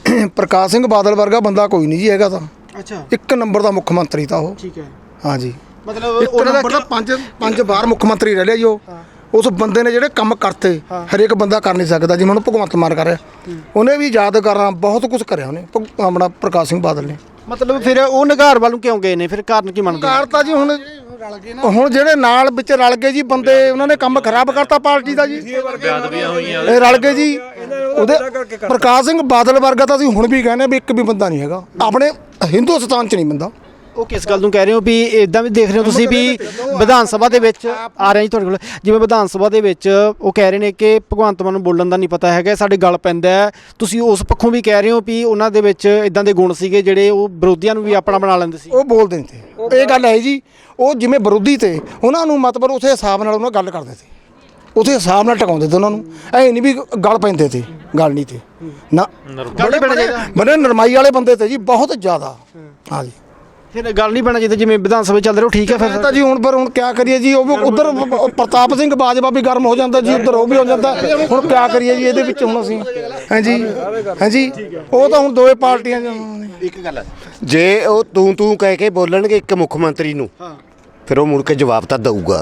ਪ੍ਰਕਾਸ਼ ਸਿੰਘ ਬਾਦਲ ਵਰਗਾ ਬੰਦਾ ਕੋਈ ਨਹੀਂ ਜੀ ਹੈਗਾ ਤਾਂ। ਅੱਛਾ। ਇੱਕ ਨੰਬਰ ਦਾ ਮੁੱਖ ਮੰਤਰੀ ਤਾਂ ਉਹ। ਠੀਕ ਹੈ। ਹਾਂਜੀ। ਮਤਲਬ ਇੱਕ ਉਹਨਾਂ ਨੰਬਰ ਦਾ ਪੰਜ ਪੰਜ ਵਾਰ ਮੁੱਖ ਮੰਤਰੀ ਰਹਿ ਲਿਆ ਜੀ ਉਹ। ਉਸ ਬੰਦੇ ਨੇ ਜਿਹੜੇ ਕੰਮ ਕਰਤੇ ਹਰੇਕ ਬੰਦਾ ਕਰ ਨਹੀਂ ਸਕਦਾ ਜਿਵੇਂ ਹੁਣ ਭਗਵੰਤ ਮਾਨ ਕਰ ਰਿਹਾ। ਉਹਨੇ ਵੀ ਯਾਦ ਕਰਾਂ ਬਹੁਤ ਕੁਝ ਕਰਿਆ ਉਹਨੇ ਆਪਣਾ ਪ੍ਰਕਾਸ਼ ਸਿੰਘ ਬਾਦਲ ਨੇ। ਮਤਲਬ ਫਿਰ ਉਹ ਨਗਾਰ ਵੱਲ ਨੂੰ ਕਿਉਂ ਗਏ ਨੇ? ਫਿਰ ਕਾਰਨ ਕੀ ਮੰਨਦੇ ਹੋ? ਕਾਰ ਤਾਂ ਜੀ ਹੁਣ ਹੁਣ ਜਿਹੜੇ ਨਾਲ ਵਿੱਚ ਰਲ ਗਏ ਜੀ ਬੰਦੇ ਉਹਨਾਂ ਨੇ ਕੰਮ ਖਰਾਬ ਕਰਤਾ ਪਾਰਟੀ ਦਾ ਜੀ। ਇਹ ਰਲ ਗਏ ਜੀ। ਉਹਦੇ ਪ੍ਰਕਾਸ਼ ਸਿੰਘ ਬਾਦਲ ਵਰਗਾ ਤਾਂ ਅਸੀਂ ਹੁਣ ਵੀ ਕਹਿੰਦੇ ਵੀ ਇੱਕ ਵੀ ਬੰਦਾ ਨਹੀਂ ਹੈਗਾ। ਆਪਣੇ ਹਿੰਦੁਸਤਾਨ 'ਚ ਨਹੀਂ ਬੰਦਾ। ਉਹ ਕਿਸ ਗੱਲ ਨੂੰ ਕਹਿ ਰਹੇ ਹੋ ਵੀ ਇਦਾਂ ਵੀ ਦੇਖ ਰਹੇ ਹੋ ਤੁਸੀਂ ਵੀ ਵਿਧਾਨ ਸਭਾ ਦੇ ਵਿੱਚ ਆ ਰਿਹਾ ਜੀ ਤੁਹਾਡੇ ਕੋਲ। ਜਿਵੇਂ ਵਿਧਾਨ ਸਭਾ ਦੇ ਵਿੱਚ ਉਹ ਕਹਿ ਰਹੇ ਨੇ ਕਿ ਭਗਵੰਤ ਮਾਨ ਨੂੰ ਬੋਲਣ ਦਾ ਨਹੀਂ ਪਤਾ ਹੈਗਾ ਸਾਡੇ ਗੱਲ ਪੈਂਦਾ ਤੁਸੀਂ ਉਸ ਪੱਖੋਂ ਵੀ ਕਹਿ ਰਹੇ ਹੋ ਵੀ ਉਹਨਾਂ ਦੇ ਵਿੱਚ ਇਦਾਂ ਦੇ ਗੁਣ ਸੀਗੇ ਜਿਹੜੇ ਉਹ ਵਿਰੋਧੀਆਂ ਨੂੰ ਵੀ ਆਪਣਾ ਬਣਾ ਲੈਂਦੇ ਸੀ। ਉਹ ਬੋਲਦੇ ਨਹੀਂ ਤੇ। ਇਹ ਗੱਲ ਹੈ ਜੀ ਉਹ ਜਿਵੇਂ ਵਿਰੋਧੀ ਤੇ ਉਹਨਾਂ ਨੂੰ ਮਤਲਬ ਉਸੇ ਹਿਸਾਬ ਨਾਲ ਉਹਨਾਂ ਗੱਲ ਕਰਦੇ ਸੀ। ਉਸੇ ਹਿਸਾਬ ਨਾਲ ਟਿਕਾਉਂਦੇ ਤੇ ਉਹਨਾਂ ਨੂੰ। ਐ ਨਹੀਂ ਵੀ ਗੱਲ ਪੈਂਦੇ ਤੇ ਗੱਲ ਨਹੀਂ ਤੇ। ਨਾ। ਪੈਣਾ ਚਾਹੀਦਾ ਬੜੇ ਨਰਮਾਈ ਵਾਲੇ ਬੰਦੇ ਤੇ ਜੀ ਬਹੁਤ ਜ਼ਿਆਦਾ। ਹਾਂ ਜੀ। ਫਿਰ ਗੱਲ ਨਹੀਂ ਪੈਣਾ ਚਾਹੀਦਾ ਜਿਵੇਂ ਵਿਧਾਨ ਸਭਾ ਚੱਲ ਰਿਹਾ ਠੀਕ ਹੈ ਫਿਰ। ਤਾਂ ਜੀ ਹੁਣ ਪਰ ਹੁਣ ਕਿਆ ਕਰੀਏ ਜੀ ਉਹ ਉਧਰ ਪ੍ਰਤਾਪ ਸਿੰਘ ਬਾਜਵਾ ਵੀ ਗਰਮ ਹੋ ਜਾਂਦਾ ਜੀ ਉਧਰ ਉਹ ਵੀ ਹੋ ਜਾਂਦਾ। ਹੁਣ ਕਿਆ ਕਰੀਏ ਜੀ ਇਹਦੇ ਵਿੱਚ ਹੁਣ ਅਸੀਂ ਹਾਂਜੀ ਹਾਂਜੀ ਉਹ ਤਾਂ ਹੁਣ ਦੋਵੇਂ ਪਾਰਟੀਆਂ ਇੱਕ ਗੱਲ ਜੇ ਉਹ ਤੂੰ ਤੂੰ ਕਹਿ ਕੇ ਬੋਲਣਗੇ ਇੱਕ ਮੁੱਖ ਮੰਤਰੀ ਨੂੰ ਫਿਰ ਉਹ ਮੁੜ ਕੇ ਜਵਾਬ ਤਾਂ ਦਊਗਾ।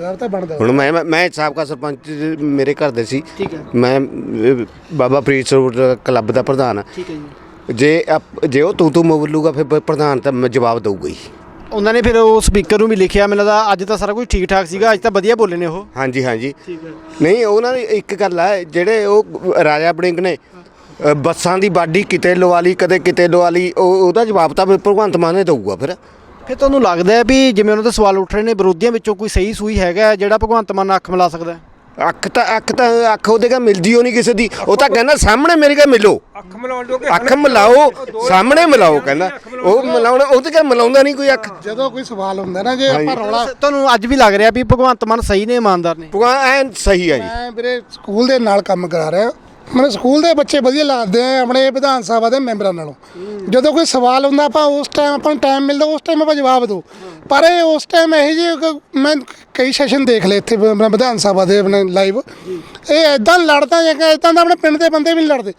ਯਾਰ ਤਾਂ ਬਣਦਾ ਹੁਣ ਮੈਂ ਮੈਂ ਸਾਬਕਾ ਸਰਪੰਚ ਮੇਰੇ ਘਰ ਦੇ ਸੀ। ਠੀਕ ਹੈ। ਮੈਂ ਅਹ, ਬਾਬਾ ਫਰੀਦ ਸਰੋਵਰ ਕਲੱਬ ਦਾ ਪ੍ਰਧਾਨ ਠੀਕ ਹੈ ਜੀ। ਜੇ ਆਪ- ਜੇ ਉਹ ਤੂੰ ਤੂੰ ਬੋਲੂਗਾ ਫਿਰ ਪ- ਪ੍ਰਧਾਨ ਤਾਂ ਮੈਂ ਜਵਾਬ ਦਊਗਾ ਹੀ। ਉਹਨਾਂ ਨੇ ਫਿਰ ਉਹ ਸਪੀਕਰ ਨੂੰ ਵੀ ਲਿਖਿਆ ਮੈਨੂੰ ਲੱਗਦਾ ਅੱਜ ਤਾਂ ਸਾਰਾ ਕੁਝ ਠੀਕ ਠਾਕ ਸੀਗਾ ਅੱਜ ਤਾਂ ਵਧੀਆ ਬੋਲੇ ਨੇ ਉਹ। ਹਾਂਜੀ ਹਾਂਜੀ। ਠੀਕ ਹੈ। ਨਹੀਂ ਉਹਨਾਂ ਦੀ ਇੱਕ ਗੱਲ ਆ ਜਿਹੜੇ ਉਹ ਰਾਜਾ ਬੜਿੰਗ ਨੇ ਅ, ਬੱਸਾਂ ਦੀ ਬਾਡੀ ਕਿਤੇ ਲਵਾ ਲਈ ਕਦੇ ਕਿਤੇ ਲਵਾ ਲਈ ਉਹ ਉਹਦਾ ਜਵਾਬ ਤਾਂ ਫਿਰ ਭਗਵੰਤ ਮਾਨ ਨੇ ਦਊਗਾ ਫਿਰ। ਫਿਰ ਤੁਹਾਨੂੰ ਲੱਗਦਾ ਹੈ ਵੀ ਜਿਵੇਂ ਉਹਨਾਂ ਦੇ ਸਵਾਲ ਉੱਠ ਰਹੇ ਨੇ ਵਿਰੋਧੀਆਂ ਵਿੱਚੋਂ ਕੋਈ ਸਹੀ ਸੂਈ ਹੈਗਾ ਹੈ ਜਿਹੜਾ ਭਗਵੰਤ ਮਾਨ ਨਾਲ ਅੱਖ ਮਿਲਾ ਸਕਦਾ ਹੈ? ਅੱਖ ਤਾਂ ਅੱਖ ਤਾਂ ਅੱਖ ਉਹਦੇ ਕਾ ਮਿਲਦੀ ਹੋ ਨਹੀਂ ਕਿਸੇ ਦੀ। ਉਹ ਤਾਂ ਕਹਿੰਦਾ ਸਾਹਮਣੇ ਮੇਰੇ ਕਾ ਮਿਲੋ। ਅੱਖ ਮਿਲਾਉਣ ਅੱਖ ਮਿਲਾਓ ਸਾਹਮਣੇ ਮਿਲਾਓ ਕਹਿੰਦਾ। ਉਹ ਮਿਲਾਉਣਾ ਉਹਦੇ ਕਾ ਮਿਲਾਉਂਦਾ ਨਹੀਂ ਕੋਈ ਅੱਖ। ਜਦੋਂ ਕੋਈ ਸਵਾਲ ਹੁੰਦਾ ਨਾ ਜੇ ਆਪਾਂ ਰੌਲਾ ਤੁਹਾਨੂੰ ਅੱਜ ਵੀ ਲੱਗ ਰਿਹਾ ਵੀ ਭਗਵੰਤ ਮਾਨ ਸਹੀ ਨੇ ਇਮਾਨਦਾਰ ਨੇ? ਭਗਵਾਨ ਐਨ ਸਹੀ ਆ ਜੀ। ਮੈਂ ਵੀਰੇ ਸਕੂਲ ਦੇ ਨਾਲ ਕੰਮ ਕਰਾ ਰਿਹਾ। ਮੈਨੂੰ ਸਕੂਲ ਦੇ ਬੱਚੇ ਵਧੀਆ ਲੱਗਦੇ ਆ ਆਪਣੇ ਵਿਧਾਨ ਸਭਾ ਦੇ ਮੈਂਬਰਾਂ ਨਾਲੋਂ। ਜਦੋਂ ਕੋਈ ਸਵਾਲ ਹੁੰਦਾ ਆਪਾਂ ਉਸ ਟਾਈਮ ਆਪਾਂ ਨੂੰ ਟਾਈਮ ਮਿਲਦਾ ਉਸ ਟਾਈਮ ਆਪਾਂ ਜਵਾਬ ਦਿਓ। ਪਰ ਇਹ ਉਸ ਟਾਈਮ ਇਹ ਜੀ ਮੈਂ ਕਈ ਸੈਸ਼ਨ ਦੇਖ ਲਏ ਇੱਥੇ ਆਪਣੇ ਵਿਧਾਨ ਸਭਾ ਦੇ ਆਪਣੇ ਲਾਈਵ ਇਹ ਐਦਾਂ ਲੜਦਾ ਜਾਂ ਐਦਾਂ ਦਾ ਆਪਣੇ ਪਿੰਡ ਦੇ ਬੰਦੇ ਵੀ ਨਹੀਂ ਲੜਦੇ।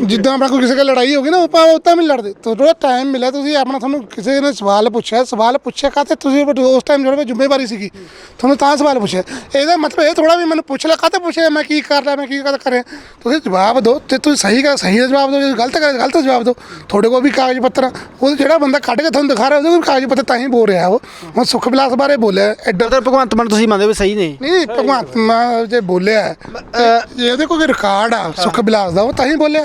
ਜਿੱਦਾਂ ਆਪਣਾ ਕੋਈ ਕਿਸੇ ਨਾਲ ਲੜਾਈ ਹੋ ਗਈ ਨਾ ਆਪਾਂ ਉਤਾਂ ਵੀ ਨਹੀਂ ਲੜਦੇ। ਥੋੜਾ ਟਾਈਮ ਮਿਲਿਆ ਤੁਸੀਂ ਆਪਣਾ ਤੁਹਾਨੂੰ ਕਿਸੇ ਨੇ ਸਵਾਲ ਪੁੱਛਿਆ ਸਵਾਲ ਪੁੱਛਿਆ ਕਾਤੇ ਤੁਸੀਂ ਉਸ ਟਾਈਮ ਜਿਹੜੇ ਜ਼ਿੰਮੇਵਾਰੀ ਸੀਗੀ ਤੁਹਾਨੂੰ ਤਾਂ ਸਵਾਲ ਪੁੱਛਿਆ। ਇਹਦਾ ਮਤਲਬ ਇਹ ਥੋੜਾ ਵੀ ਮੈਨੂੰ ਪੁੱਛ ਲਿਆ ਕਾਤੇ ਪੁੱਛਿਆ? ਮੈਂ ਕੀ ਕਰ ਰਿਹਾ ਮੈਂ ਕੀ ਕਰ ਰਿਹਾ? ਤੁਸੀਂ ਜਵਾਬ ਦਿਓ ਤੇ ਤੁਸੀਂ ਸਹੀ ਕਰ ਸਹੀ ਦਾ ਜਵਾਬ ਦਿਓ ਜੇ ਗਲਤ ਕਰ ਗਲਤ ਜਵਾਬ ਦਿਓ ਤੁਹਾਡੇ ਕੋਲ ਵੀ ਕਾਗਜ਼ ਪੱਤਰ। ਉਹ ਜਿਹੜਾ ਬੰਦਾ ਕੱਢ ਕੇ ਤੁਹਾਨੂੰ ਦਿਖਾ ਰਿਹਾ ਉਹਦੇ ਕੋਲ ਕਾਗਜ਼ ਪੱਤਰ ਤਾਂ ਹੀ ਬੋਲ ਰਿਹਾ ਉਹ। ਹੁਣ ਸੁਖ ਵਿਲਾਸ ਬਾਰੇ ਬੋਲਿਆ। ਐਡਾ ਇੱਧਰ ਭਗਵੰਤ ਮਾਨ ਤੁਸੀਂ ਮੰਨਦੇ ਹੋ ਵੀ ਸਹੀ ਨੇ? ਨਹੀਂ ਭਗਵੰਤ ਮਾਨ ਜੇ ਬੋਲਿਆ ਤੇ ਜੇ ਉਹਦੇ ਕੋਲ ਰਿਕਾਰਡ ਆ ਸੁਖ ਬਿਲਾਸ ਦਾ ਉਹ ਤਾਂ ਹੀ ਬੋਲਿਆ।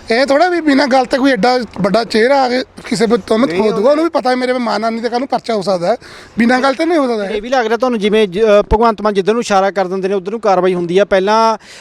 ਇਹ ਥੋੜਾ ਵੀ ਬਿਨਾਂ ਗੱਲ ਤੇ ਕੋਈ ਐਡਾ ਵੱਡਾ ਚਿਹਰਾ ਆ ਕੇ ਕਿਸੇ ਪਰ ਤੁਮਤ ਹੋ ਦੂਗਾ ਉਹਨੂੰ ਵੀ ਪਤਾ ਹੈ ਮੇਰੇ ਮਾਨਾ ਨਹੀਂ ਤੇ ਕਾਹਨੂੰ ਪਰਚਾ ਹੋ ਸਕਦਾ। ਬਿਨਾਂ ਗੱਲ ਤੇ ਨਹੀਂ ਹੋ ਸਕਦਾ ਇਹ। ਵੀ ਲੱਗ ਰਿਹਾ ਤੁਹਾਨੂੰ ਜਿਵੇਂ ਭਗਵੰਤ ਮਾਨ ਜਿੱਧਰ ਨੂੰ ਇਸ਼ਾਰਾ ਕਰ ਦਿੰਦੇ ਨੇ ਉਧਰ ਨੂੰ ਕਾਰਵਾਈ ਹੁੰਦੀ ਆ ਪਹਿਲਾਂ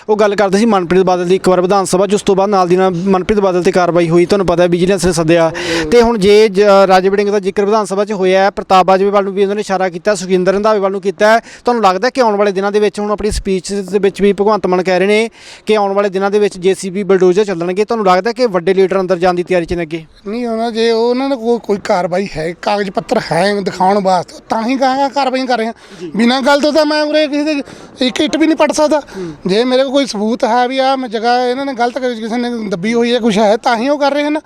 ਉਹ ਗੱਲ ਕਰਦੇ ਸੀ ਮਨਪ੍ਰੀਤ ਬਾਦਲ ਦੀ ਇੱਕ ਵਾਰ ਵਿਧਾਨ ਸਭਾ 'ਚ ਉਸ ਤੋਂ ਬਾਅਦ ਨਾਲ ਦੀ ਨਾਲ ਮਨਪ੍ਰੀਤ ਬਾਦਲ ਤੇ ਕਾਰਵਾਈ ਹੋਈ ਤੁਹਾਨੂੰ ਪਤਾ ਹੈ ਵਿਜੀਲੈਂਸ ਨੇ ਸੱਦਿਆ ਤੇ ਹੁਣ ਜੇ ਰਾਜੇ ਵੜਿੰਗ ਦਾ ਜ਼ਿਕਰ ਵਿਧਾਨ ਸਭਾ 'ਚ ਹੋਇਆ ਹੈ ਪ੍ਰਤਾਪ ਬਾਜਵੇ ਵੱਲ ਨੂੰ ਵੀ ਉਹਨਾਂ ਨੇ ਇਸ਼ਾਰਾ ਕੀਤਾ ਸੁਖਿੰਦਰ ਰੰਧਾਵੇ ਵੱਲ ਨੂੰ ਕੀਤਾ। ਤੁਹਾਨੂੰ ਲੱਗਦਾ ਕਿ ਆਉਣ ਵਾਲੇ ਦਿਨਾਂ ਦੇ ਵਿੱਚ ਹੁਣ ਆਪਣੀ ਸਪੀਚ ਦੇ ਵਿੱਚ ਵੀ ਭਗਵੰਤ ਮਾਨ ਕਹਿ ਰਹੇ ਨੇ ਕਿ ਆਉਣ ਵਾਲੇ ਦਿਨਾਂ ਦੇ ਵਿੱਚ ਜੀਸੀਬੀ ਬਲਡੋਜ਼ਰ ਚੱਲਣਗੇ ਤੁਹਾਨੂੰ ਲੱਗਦਾ ਕਿ ਵੱਡੇ ਲੀਡਰ ਅੰਦਰ ਜਾਣ ਦੀ ਤਿਆਰੀ 'ਚ ਨੇ ਅੱਗੇ? ਨਹੀਂ ਉਹਨਾਂ ਜੇ ਉਹਨਾਂ ਨੇ ਕੋਈ ਕੋਈ ਕਾਰਵਾਈ ਹੈ ਕਾਗਜ਼ ਪੱਤਰ ਹੈ ਦਿਖਾਉਣ ਵਾਸਤੇ ਤਾਂ ਹੀ ਕਹਾਂਗਾ ਕਾਰਵਾਈ ਕਰ ਰਹੇ ਬਿਨਾਂ ਗੱਲ ਤੋਂ ਤਾਂ ਮੈਂ ਉਰੇ ਕਿਸੇ ਦੇ ਇੱਕ ਇੱਟ ਵੀ ਨਹੀਂ ਪੜ ਸਕਦਾ। ਜੇ ਮੇਰੇ ਕੋਲ ਕੋਈ ਸਬੂਤ ਹੈ ਵੀ ਆ ਮੈਂ ਜਗ੍ਹਾ ਇਹਨਾਂ ਨੇ ਗਲਤ ਕਰ- ਕਿਸੇ ਨੇ ਦੱਬੀ ਹੋਈ ਹੈ ਕੁਝ ਹੈ ਤਾਂ ਹੀ ਉਹ ਕਰ ਰਹੇ ਹਨ।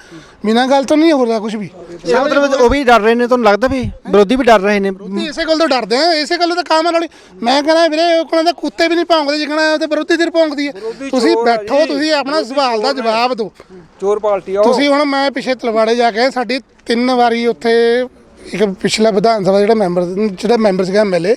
ਬਿਨਾਂ ਗੱਲ ਤੋਂ ਨਹੀਂ ਹੋ ਰਿਹਾ ਕੁਝ ਵੀ। ਇਹ ਮਤਲਬ ਉਹ ਵੀ ਡਰ ਰਹੇ ਨੇ ਤੁਹਾਨੂੰ ਲੱਗਦਾ ਵੀ ਵਿਰੋਧੀ ਵੀ ਡਰ ਰਹੇ ਨੇ? ਵਿਰੋਧੀ ਇਸੇ ਗੱਲ ਤੋਂ ਡਰਦੇ ਆ ਇਸੇ ਗੱਲ ਤਾਂ ਕੰਮ ਵਾਲੀ ਮੈਂ ਕਹਿੰਦਾ ਵੀਰੇ ਉਹ ਕੋਲ ਦਾ ਕੁੱਤੇ ਵੀ ਨਹੀਂ ਭੌਂਕਦੇ ਜਿਕਣਾ ਤੇ ਵਿਰੋਧੀ ਧਿਰ ਭੌਂਕਦੀ ਹੈ। ਤੁਸੀਂ ਬੈਠੋ ਤੁਸੀਂ ਆਪਣਾ ਸਵਾਲ ਦਾ ਜਵਾਬ ਦਿਓ। ਚੋਰ ਪਾਰਟੀ ਆ ਉਹ। ਤੁਸੀਂ ਹੁਣ ਮੈਂ ਪਿਛੇ ਤਲਵਾੜੇ ਜਾ ਕੇ ਸਾਡੀ ਤਿੰਨ ਵਾਰੀ ਉੱਥੇ ਇੱਕ ਪਿਛਲਾ ਵਿਧਾਨ ਸਭਾ ਜਿਹੜਾ ਮੈਂਬਰ ਜਿਹੜਾ ਮੈਂਬਰ ਸੀਗਾ ਐਮਐਲਏ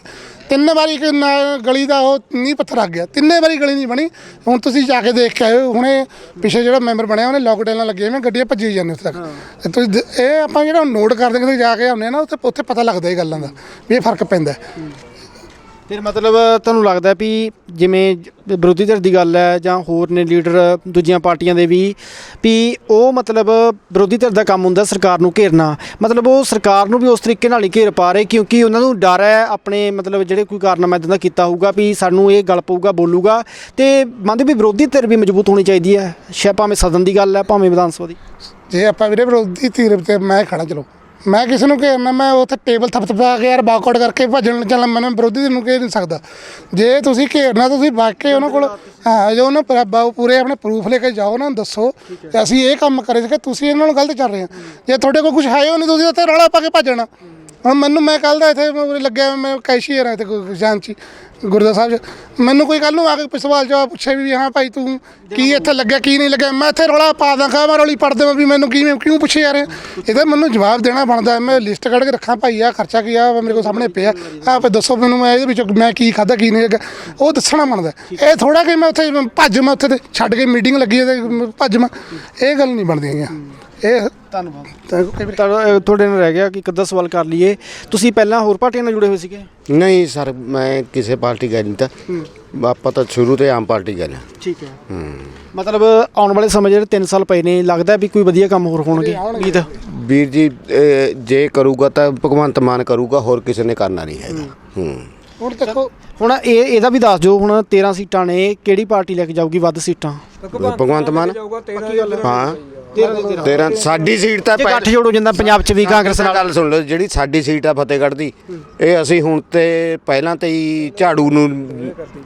ਤਿੰਨ ਵਾਰੀ ਇੱਕ ਨਾ- ਗਲੀ ਦਾ ਉਹ ਨੀਂਹ ਪੱਥਰ ਰੱਖ ਗਿਆ। ਤਿੰਨੇ ਵਾਰੀ ਗਲੀ ਨਹੀਂ ਬਣੀ। ਹੁਣ ਤੁਸੀਂ ਜਾ ਕੇ ਦੇਖ ਕੇ ਆਇਓ ਹੁਣੇ ਪਿਛੇ ਜਿਹੜਾ ਮੈਂਬਰ ਬਣਿਆ, ਉਹਨੇ ਲੋਕਡਾਊਨਾਂ ਲੱਗੀਆਂ ਮੈਂ ਗੱਡੀਆਂ ਭੱਜੀ ਜਾਂਦੇ ਉੱਥੇ ਤੱਕ। ਤੇ ਤੁਸੀਂ ਦ- ਇਹ ਆਪਾਂ ਜਿਹੜਾ ਨੋਟ ਕਰਦੇ ਕਿਤੇ ਜਾ ਕੇ ਆਉਂਦੇ ਆ ਨਾ, ਉੱਥੇ ਉੱਥੇ ਪਤਾ ਲੱਗਦਾ ਇਹ ਗੱਲਾਂ ਦਾ, ਵੀ ਇਹ ਫ਼ਰਕ ਪੈਂਦਾ। ਫਿਰ ਮਤਲਬ ਤੁਹਾਨੂੰ ਲੱਗਦਾ ਵੀ ਜਿਵੇਂ ਵਿਰੋਧੀ ਧਿਰ ਦੀ ਗੱਲ ਹੈ ਜਾਂ ਹੋਰ ਨੇ ਲੀਡਰ ਦੂਜੀਆਂ ਪਾਰਟੀਆਂ ਦੇ ਵੀ ਵੀ ਉਹ ਮਤਲਬ ਵਿਰੋਧੀ ਧਿਰ ਦਾ ਕੰਮ ਹੁੰਦਾ ਸਰਕਾਰ ਨੂੰ ਘੇਰਨਾ। ਮਤਲਬ ਉਹ ਸਰਕਾਰ ਨੂੰ ਵੀ ਉਸ ਤਰੀਕੇ ਨਾਲ ਹੀ ਘੇਰ ਪਾ ਰਹੇ ਕਿਉਂਕਿ ਉਹਨਾਂ ਨੂੰ ਡਰ ਹੈ ਆਪਣੇ ਮਤਲਬ ਜਿਹੜੇ ਕੋਈ ਕਾਰਨਾਮਾ ਇਦਾਂ ਦਾ ਕੀਤਾ ਹੋਊਗਾ ਵੀ ਸਾਨੂੰ ਇਹ ਗੱਲ ਪਊਗਾ, ਬੋਲੂਗਾ ਤੇ ਮੰਨਦੇ ਵੀ ਵਿਰੋਧੀ ਧਿਰ ਵੀ ਮਜ਼ਬੂਤ ਹੋਣੀ ਚਾਹੀਦੀ ਹੈ। ਸ਼ਾਇਦ ਭਾਵੇਂ ਸਦਨ ਦੀ ਗੱਲ ਹੈ, ਭਾਵੇਂ ਵਿਧਾਨ ਸਭਾ ਦੀ। ਜੇ ਆਪਾਂ ਵੀਰੇ ਵਿਰੋਧੀ ਧਿਰ ਤੇ ਮੈਂ ਖੜਾ, ਚਲੋ। ਮੈਂ ਕਿਸੇ ਨੂੰ ਘੇਰਨਾ ਮੈਂ ਉੱਥੇ ਟੇਬਲ ਥਪਥਪਾ ਕੇ ਯਾਰ ਬਾਕਆਊਟ ਕਰਕੇ ਭੱਜਣ ਚੱਲ, ਮੈਂ ਵਿਰੋਧੀ ਨੂੰ ਘੇਰ ਨਹੀਂ ਸਕਦਾ। ਜੇ ਤੁਸੀਂ ਘੇਰਨਾ ਤੁਸੀਂ ਵਾਕਈ ਉਹਨਾਂ ਕੋਲ ਹਾਂ, ਜੋ ਉਹਨਾਂ ਪ- ਪੂਰੇ ਆਪਣੇ ਪ੍ਰੂਫ ਲੈ ਕੇ ਜਾਓ ਉਹਨਾਂ ਨੂੰ, ਦੱਸੋ। ਕਿ ਅਸੀਂ ਇਹ ਕੰਮ ਕਰੇ ਸੀ ਕਿ ਤੁਸੀਂ ਇਹਨਾਂ ਨਾਲ ਗਲਤ ਚੱਲ ਰਹੇ ਆ। ਜੇ ਤੁਹਾਡੇ ਕੋਲ ਕੁਝ ਹੈ ਹੀ ਨਹੀਂ, ਤੁਸੀਂ ਉੱਥੇ ਰੌਲਾ ਪਾ ਕੇ ਭੱਜਣਾ। ਹੁਣ ਮੈਨੂੰ ਮੈਂ ਕੱਲ ਦਾ ਇੱਥੇ ਲੱਗਿਆ, ਮੈਂ ਕੈਸ਼ੀਅਰ ਆ ਇੱਥੇ ਖਜ਼ਾਨਚੀ ਗੁਰਦੁਆਰਾ ਸਾਹਿਬ। ਮੈਨੂੰ ਕੋਈ ਕੱਲ ਨੂੰ ਆ ਕੇ ਸਵਾਲ ਜਵਾਬ ਪੁੱਛੇ ਵੀ ਹਾਂ ਭਾਈ ਤੂੰ ਕੀ ਇੱਥੇ ਲੱਗਿਆ ਕੀ ਨਹੀਂ ਲੱਗਿਆ? ਮੈਂ ਇੱਥੇ ਰੌਲਾ ਪਾ ਦਾਂਗਾ ਮੈਂ ਰੌਲੀ ਪੜ ਦੇਵਾਂ ਵੀ ਮੈਨੂੰ ਕਿਵੇਂ ਕਿਉਂ ਪੁੱਛੇ ਰਹੇ ਇਹਦਾ ਮੈਨੂੰ ਜਵਾਬ ਦੇਣਾ ਬਣਦਾ ਮੈਂ ਲਿਸਟ ਕੱਢ ਕੇ ਰੱਖਾਂ ਭਾਈ ਆ ਖਰਚਾ ਕੀ ਆ ਮੇਰੇ ਕੋਲ ਸਾਹਮਣੇ ਪਿਆ। ਆ ਭਾਈ ਦੱਸੋ ਮੈਨੂੰ ਮੈਂ ਇਹਦੇ ਵਿੱਚੋਂ ਮੈਂ ਕੀ ਖਾਦਾ ਕੀ ਨਹੀਂ ਲੱਗਾ। ਉਹ ਦੱਸਣਾ ਬਣਦਾ ਇਹ ਥੋੜਾ ਕਿ ਮੈਂ ਉੱਥੇ ਭੱਜ ਮੈਂ ਉੱਥੇ ਛੱਡ ਕੇ ਮੀਟਿੰਗ ਲੱਗੀ ਤੇ ਭੱਜ ਮੈਂ। ਇਹ ਗੱਲ ਨਹੀਂ ਬਣਦੀ ਇਹ ਧੰਨਵਾਦ। ਤੁਹਾਡੇ ਨਾਲ ਰਹਿ ਗਿਆ ਕਿ ਇੱਕ ਅੱਧਾ ਸਵਾਲ ਕਰ ਲਈਏ। ਤੁਸੀਂ ਪਹਿਲਾਂ ਹੋਰ ਪਾਰਟੀਆਂ ਨਾਲ ਜੁੜੇ ਹੋਏ ਸੀਗੇ? ਨਹੀਂ ਸਰ ਮੈਂ ਕਿਸੇ ਪਾਰਟੀ ਗਏ ਨਹੀਂ ਤਾਂ। ਆਪਾਂ ਤਾਂ ਸ਼ੁਰੂ ਤੋਂ ਹੀ ਆਮ ਪਾਰਟੀ ਗਏ ਨੇ। ਠੀਕ ਹੈ। ਮਤਲਬ ਆਉਣ ਵਾਲੇ ਸਮੇਂ ਜਿਹੜੇ 3 ਸਾਲ ਪਏ ਨੇ ਲੱਗਦਾ ਵੀ ਕੋਈ ਵਧੀਆ ਕੰਮ ਹੋਰ ਹੋਣਗੇ? ਉਮੀਦ। ਵੀਰ ਜੀ ਇਹ ਜੇ ਕਰੂਗਾ ਤਾਂ ਭਗਵੰਤ ਮਾਨ ਕਰੂਗਾ ਹੋਰ ਕਿਸੇ ਨੇ ਕਰਨਾ ਨਹੀਂ ਹੈਗਾ। ਹੂੰ। ਹੁਣ ਦੇਖੋ ਹੁਣ ਇਹ ਇਹਦਾ ਵੀ ਦੱਸ ਦਿਓ ਹੁਣ 13 ਸੀਟਾਂ ਨੇ ਕਿਹੜੀ ਪਾਰਟੀ ਲੈ ਕੇ ਜਾਊਗੀ ਵੱਧ ਸੀਟਾਂ? ਭਗਵੰਤ ਮਾਨ ਜਾਊਗਾ 13 ਹਾਂ। 13 ਸਾਡੀ ਸੀਟ ਤਾਂ ਜੇ ਗੱਠ ਜੋੜ ਜਾਂਦਾ ਪੰਜਾਬ 'ਚ ਵੀ ਕਾਂਗਰਸ ਨਾਲ। ਗੱਲ ਸੁਣ ਲਓ ਜਿਹੜੀ ਸਾਡੀ ਸੀਟ ਆ ਫਤਿਹਗੜ੍ਹ ਦੀ ਇਹ ਅਸੀਂ ਹੁਣ ਤੇ ਪਹਿਲਾਂ ਤੇ ਹੀ ਝਾੜੂ ਨੂੰ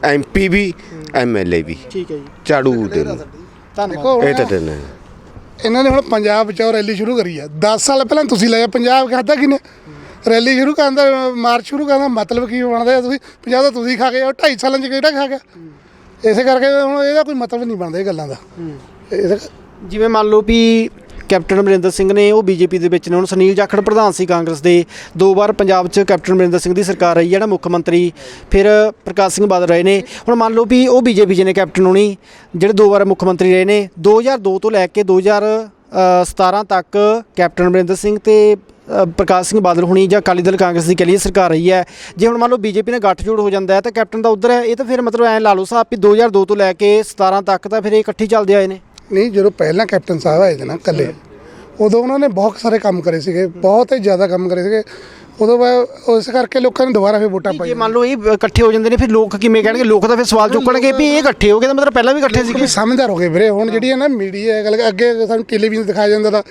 ਐਮਪੀ ਵੀ ਐਮਐਲਏ ਵੀ। ਠੀਕ ਹੈ ਜੀ। ਝਾੜੂ ਦੇ? ਨੂੰ ਧੰਨਵਾਦ ਇਹ ਤਾਂ ਦਿਨ ਹੈ। ਇਹਨਾਂ ਨੇ ਹੁਣ ਪੰਜਾਬ ਬਚਾਓ ਰੈਲੀ ਸ਼ੁਰੂ ਕਰੀ ਆ। 10 ਸਾਲ ਪਹਿਲਾਂ ਤੁਸੀਂ ਲਿਆ ਪੰਜਾਬ ਖਾਦਾ ਕਿਨੇ ਰੈਲੀ ਸ਼ੁਰੂ ਕਰਨ ਦਾ ਮਾਰਚ ਸ਼ੁਰੂ ਕਰਨ ਦਾ ਮਤਲਬ ਕੀ ਬਣਦਾ ਹੈ? ਤੁਸੀਂ? ਪੰਜਾਬ ਦਾ ਤੁਸੀਂ ਖਾ ਗਏ ਉਹ 2.5 ਸਾਲਾਂ ਚ ਕਿਹੜਾ ਖਾ ਗਿਆ? ਇਸੇ ਕਰਕੇ ਹੁਣ ਇਹਦਾ ਕੋਈ ਮਤਲਬ ਨਹੀਂ ਬਣਦਾ ਇਹ ਗੱਲਾਂ ਦਾ। ਜਿਵੇਂ ਮੰਨ ਲਓ ਵੀ ਕੈਪਟਨ ਅਮਰਿੰਦਰ ਸਿੰਘ ਨੇ ਉਹ ਬੀਜੇਪੀ ਦੇ ਵਿੱਚ ਨੇ ਹੁਣ ਸੁਨੀਲ ਜਾਖੜ ਪ੍ਰਧਾਨ ਸੀ ਕਾਂਗਰਸ ਦੇ ਦੋ ਵਾਰ ਪੰਜਾਬ 'ਚ ਕੈਪਟਨ ਅਮਰਿੰਦਰ ਸਿੰਘ ਦੀ ਸਰਕਾਰ ਰਹੀ ਨਾ ਮੁੱਖ ਮੰਤਰੀ ਫਿਰ ਪ੍ਰਕਾਸ਼ ਸਿੰਘ ਬਾਦਲ ਰਹੇ ਨੇ। ਹੁਣ ਮੰਨ ਲਓ ਵੀ ਉਹ ਬੀਜੇਪੀ 'ਚ ਨੇ ਕੈਪਟਨ ਹੋਣੀ ਜਿਹੜੇ ਦੋ ਵਾਰ ਮੁੱਖ ਮੰਤਰੀ ਰਹੇ ਨੇ 2002 ਤੋਂ ਲੈ ਕੇ 2017 ਤੱਕ ਕੈਪਟਨ ਅਮਰਿੰਦਰ ਸਿੰਘ ਤੇ ਪ੍ਰਕਾਸ਼ ਸਿੰਘ ਬਾਦਲ ਹੋਣੀ ਜਾਂ ਅਕਾਲੀ ਦਲ ਕਾਂਗਰਸ ਦੀ ਕਲੀਏ ਸਰਕਾਰ ਰਹੀ ਹੈ। ਜੇ ਹੁਣ ਮੰਨ ਲਓ ਬੀਜੇਪੀ ਨਾਲ ਗੱਠਜੋੜ ਹੋ ਜਾਂਦਾ ਹੈ ਤਾਂ ਕੈਪਟਨ ਦਾ ਉਧਰ ਹੈ। ਇਹ ਤਾਂ ਫਿਰ ਮਤਲਬ ਐਂ ਲਾ ਲਓ ਸਾਹਿਬ ਵੀ 2002 ਤੋਂ ਲੈ ਕੇ 17 ਤੱਕ ਤਾਂ ਫਿਰ ਇਹ ਇਕੱਠੀ ਚੱਲਦੇ ਆਏ ਨੇ। ਨਹੀਂ, ਜਦੋਂ ਪਹਿਲਾਂ ਕੈਪਟਨ ਸਾਹਿਬ ਆਏ ਸੀ ਨਾ ਇਕੱਲੇ, ਉਦੋਂ ਉਹਨਾਂ ਨੇ ਬਹੁਤ ਸਾਰੇ ਕੰਮ ਕਰੇ ਸੀਗੇ, ਬਹੁਤ ਹੀ ਜ਼ਿਆਦਾ ਕੰਮ ਕਰੇ ਸੀਗੇ। ਉਦੋਂ ਬਾਅਦ ਉਸ ਕਰਕੇ ਲੋਕਾਂ ਨੇ ਦੁਬਾਰਾ ਫਿਰ ਵੋਟਾਂ ਜੇ ਪਾਈਆਂ। ਮੰਨ ਲਓ ਇਹ ਇਕੱਠੇ ਹੋ ਜਾਂਦੇ ਨੇ ਫਿਰ ਲੋਕ ਕਿਵੇਂ ਕਹਿਣਗੇ? ਲੋਕ ਤਾਂ ਫਿਰ ਸਵਾਲ ਚੁੱਕਣਗੇ ਵੀ ਇਹ ਇਕੱਠੇ ਹੋ ਗਏ ਤਾਂ ਮਤਲਬ ਪਹਿਲਾਂ ਵੀ ਇਕੱਠੇ ਸੀਗੇ। ਕੋਈ ਸਮਝਦਾਰ ਹੋ ਗਏ ਵੀਰੇ। ਹੁਣ ਜਿਹੜੀ ਹੈ ਨਾ ਮੀਡੀਆ ਗੱਲ ਅੱਗੇ ਸਾਨੂੰ ਟੈਲੀਵਿਜ਼ਨ ਦਿਖਾਇਆ ਜਾਂਦਾ ਤਾਂ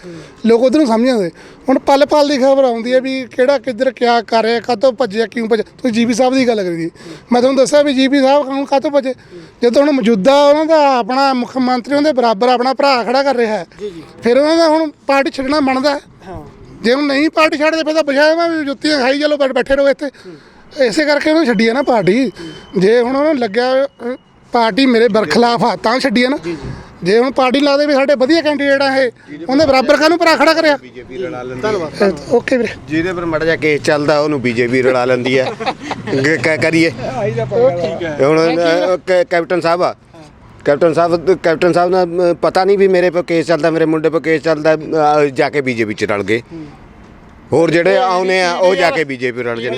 ਲੋਕ ਉਧਰ ਨੂੰ ਸਮਝ ਜਾਂਦੇ ਹੁਣ ਪਲ ਪਲ ਦੀ ਖਬਰ ਆਉਂਦੀ ਹੈ ਵੀ ਕਿਹੜਾ ਕਿੱਧਰ ਕਿਆ ਕਰ ਰਿਹਾ ਕਦੋਂ ਭੱਜਿਆ ਕਿਉਂ ਭੱਜਿਆ? ਤੁਸੀਂ ਜੀਪੀ ਸਾਹਿਬ ਦੀ ਗੱਲ ਕਰੀ ਮੈਂ ਤੁਹਾਨੂੰ ਦੱਸਿਆ ਵੀ ਜੀਪੀ ਸਾਹਿਬ ਕਾਨੂੰਨ ਕਾਤੋਂ ਭੱਜੇ? ਜਦੋਂ ਹੁਣ ਮੌਜੂਦਾ ਉਹਨਾਂ ਦਾ ਆਪਣਾ ਮੁੱਖ ਮੰਤਰੀ ਉਹਦੇ ਬਰਾਬਰ ਆਪਣਾ ਭਰਾ ਖੜਾ ਕਰ ਰਿਹਾ ਹੈ। ਫਿਰ ਉਹਨਾਂ ਦਾ ਹੁਣ ਪਾਰਟੀ ਛੱਡਣਾ ਬਣਦਾ ਹੈ। ਜੇ ਹੁਣ ਨਹੀਂ ਪਾਰਟੀ ਛੱਡਦੇ ਫਿਰ ਤਾਂ ਬਜਾਏ ਵੀ ਜੁੱਤੀਆਂ ਖਾਈ ਚਲੋ ਬੈਠ ਬੈਠੇ ਰਹੋ ਇੱਥੇ। ਇਸੇ ਕਰਕੇ ਉਹਨੂੰ ਛੱਡੀ ਹੈ ਨਾ ਪਾਰਟੀ। ਜੇ ਹੁਣ ਉਹਨੂੰ ਲੱਗਿਆ ਅਹ, ਪਾਰਟੀ ਮੇਰੇ ਬਰਖਲਾਫ ਆ ਤਾਂ ਛੱਡੀ ਹੈ ਨਾ। ਜੇ ਹੁਣ ਪਾਰਟੀ ਲਾਦੇ ਵੀ ਸਾਡੇ ਵਧੀਆ ਕੈਂਡੀਡੇਟ ਆ ਇਹ ਉਹਦੇ ਬਰਾਬਰ ਕਾਹਨੂੰ ਭਰਾ ਖੜਾ ਕਰਿਆ? ਧੰਨਵਾਦ ਓਕੇ ਵੀਰੇ। ਜਿਹਦੇ ਪਰ ਮੜ ਜਾ ਕੇਸ ਚੱਲਦਾ ਉਹਨੂੰ ਬੀਜੇਪੀ ਰਲਾ ਲੈਂਦੀ ਹੈ। ਗ- ਕ- ਕਰੀਏ। ਹੁਣ ਅ, ਕ- ਕੈਪਟਨ ਸਾਹਿਬ ਆ ਕੈਪਟਨ ਸਾਹਿਬ ਕੈਪਟਨ ਸਾਹਿਬ ਨਾਲ ਅ, ਪਤਾ ਨਹੀਂ ਵੀ ਮੇਰੇ ਪਰ ਕੇਸ ਚੱਲਦਾ ਮੇਰੇ ਮੁੰਡੇ ਪਰ ਕੇਸ ਚੱਲਦਾ ਅ, ਜਾ ਕੇ ਬੀਜੇਪੀ ਚ ਰਲ ਗਏ। ਹੋਰ ਜਿਹੜੇ ਆਉਨੇ ਆ ਉਹ ਜਾ ਕੇ ਬੀਜੇਪੀ ਰਲ ਜਾਣੇ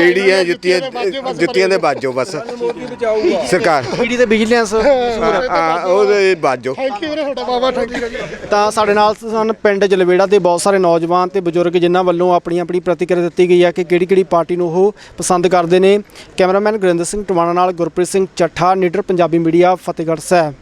ਏੜੀਆਂ ਜੁੱਤੀਆਂ ਜੁੱਤੀਆਂ ਦੇ ਬਾਜੋ ਬਸ। ਮੋਦੀ ਬਚਾਊਗਾ। ਸਰਕਾਰ। ਈਡੀ ਤੇ ਵਿਜੀਲੈਂਸ ਉਹਦੇ ਬਾਜੋ। ਥੈਂਕ ਯੂ ਵੀਰੇ ਤੁਹਾਡਾ ਬਾਬਾ ਥੈਂਕ ਯੂ ਤਾਂ ਸਾਡੇ ਨਾਲ ਸਨ ਪਿੰਡ ਜਲਵੇੜਾ ਦੇ ਬਹੁਤ ਸਾਰੇ ਨੌਜਵਾਨ ਤੇ ਬਜ਼ੁਰਗ ਜਿਨ੍ਹਾਂ ਵੱਲੋਂ ਆਪਣੀ ਆਪਣੀ ਪ੍ਰਤੀਕਿਰਿਆ ਦਿੱਤੀ ਗਈ ਹੈ ਕਿ ਕਿਹੜੀ ਕਿਹੜੀ ਪਾਰਟੀ ਨੂੰ ਉਹ ਪਸੰਦ ਕਰਦੇ ਨੇ। ਕੈਮਰਾਮੈਨ ਗੁਰਿੰਦਰ ਸਿੰਘ ਟਵਾਣਾ ਨਾਲ ਗੁਰਪ੍ਰੀਤ ਸਿੰਘ ਚੱਠਾ ਨੀਡਰ ਪੰਜਾਬੀ ਮੀਡੀਆ ਫਤਿਹਗੜ੍ਹ ਸਾਹਿਬ।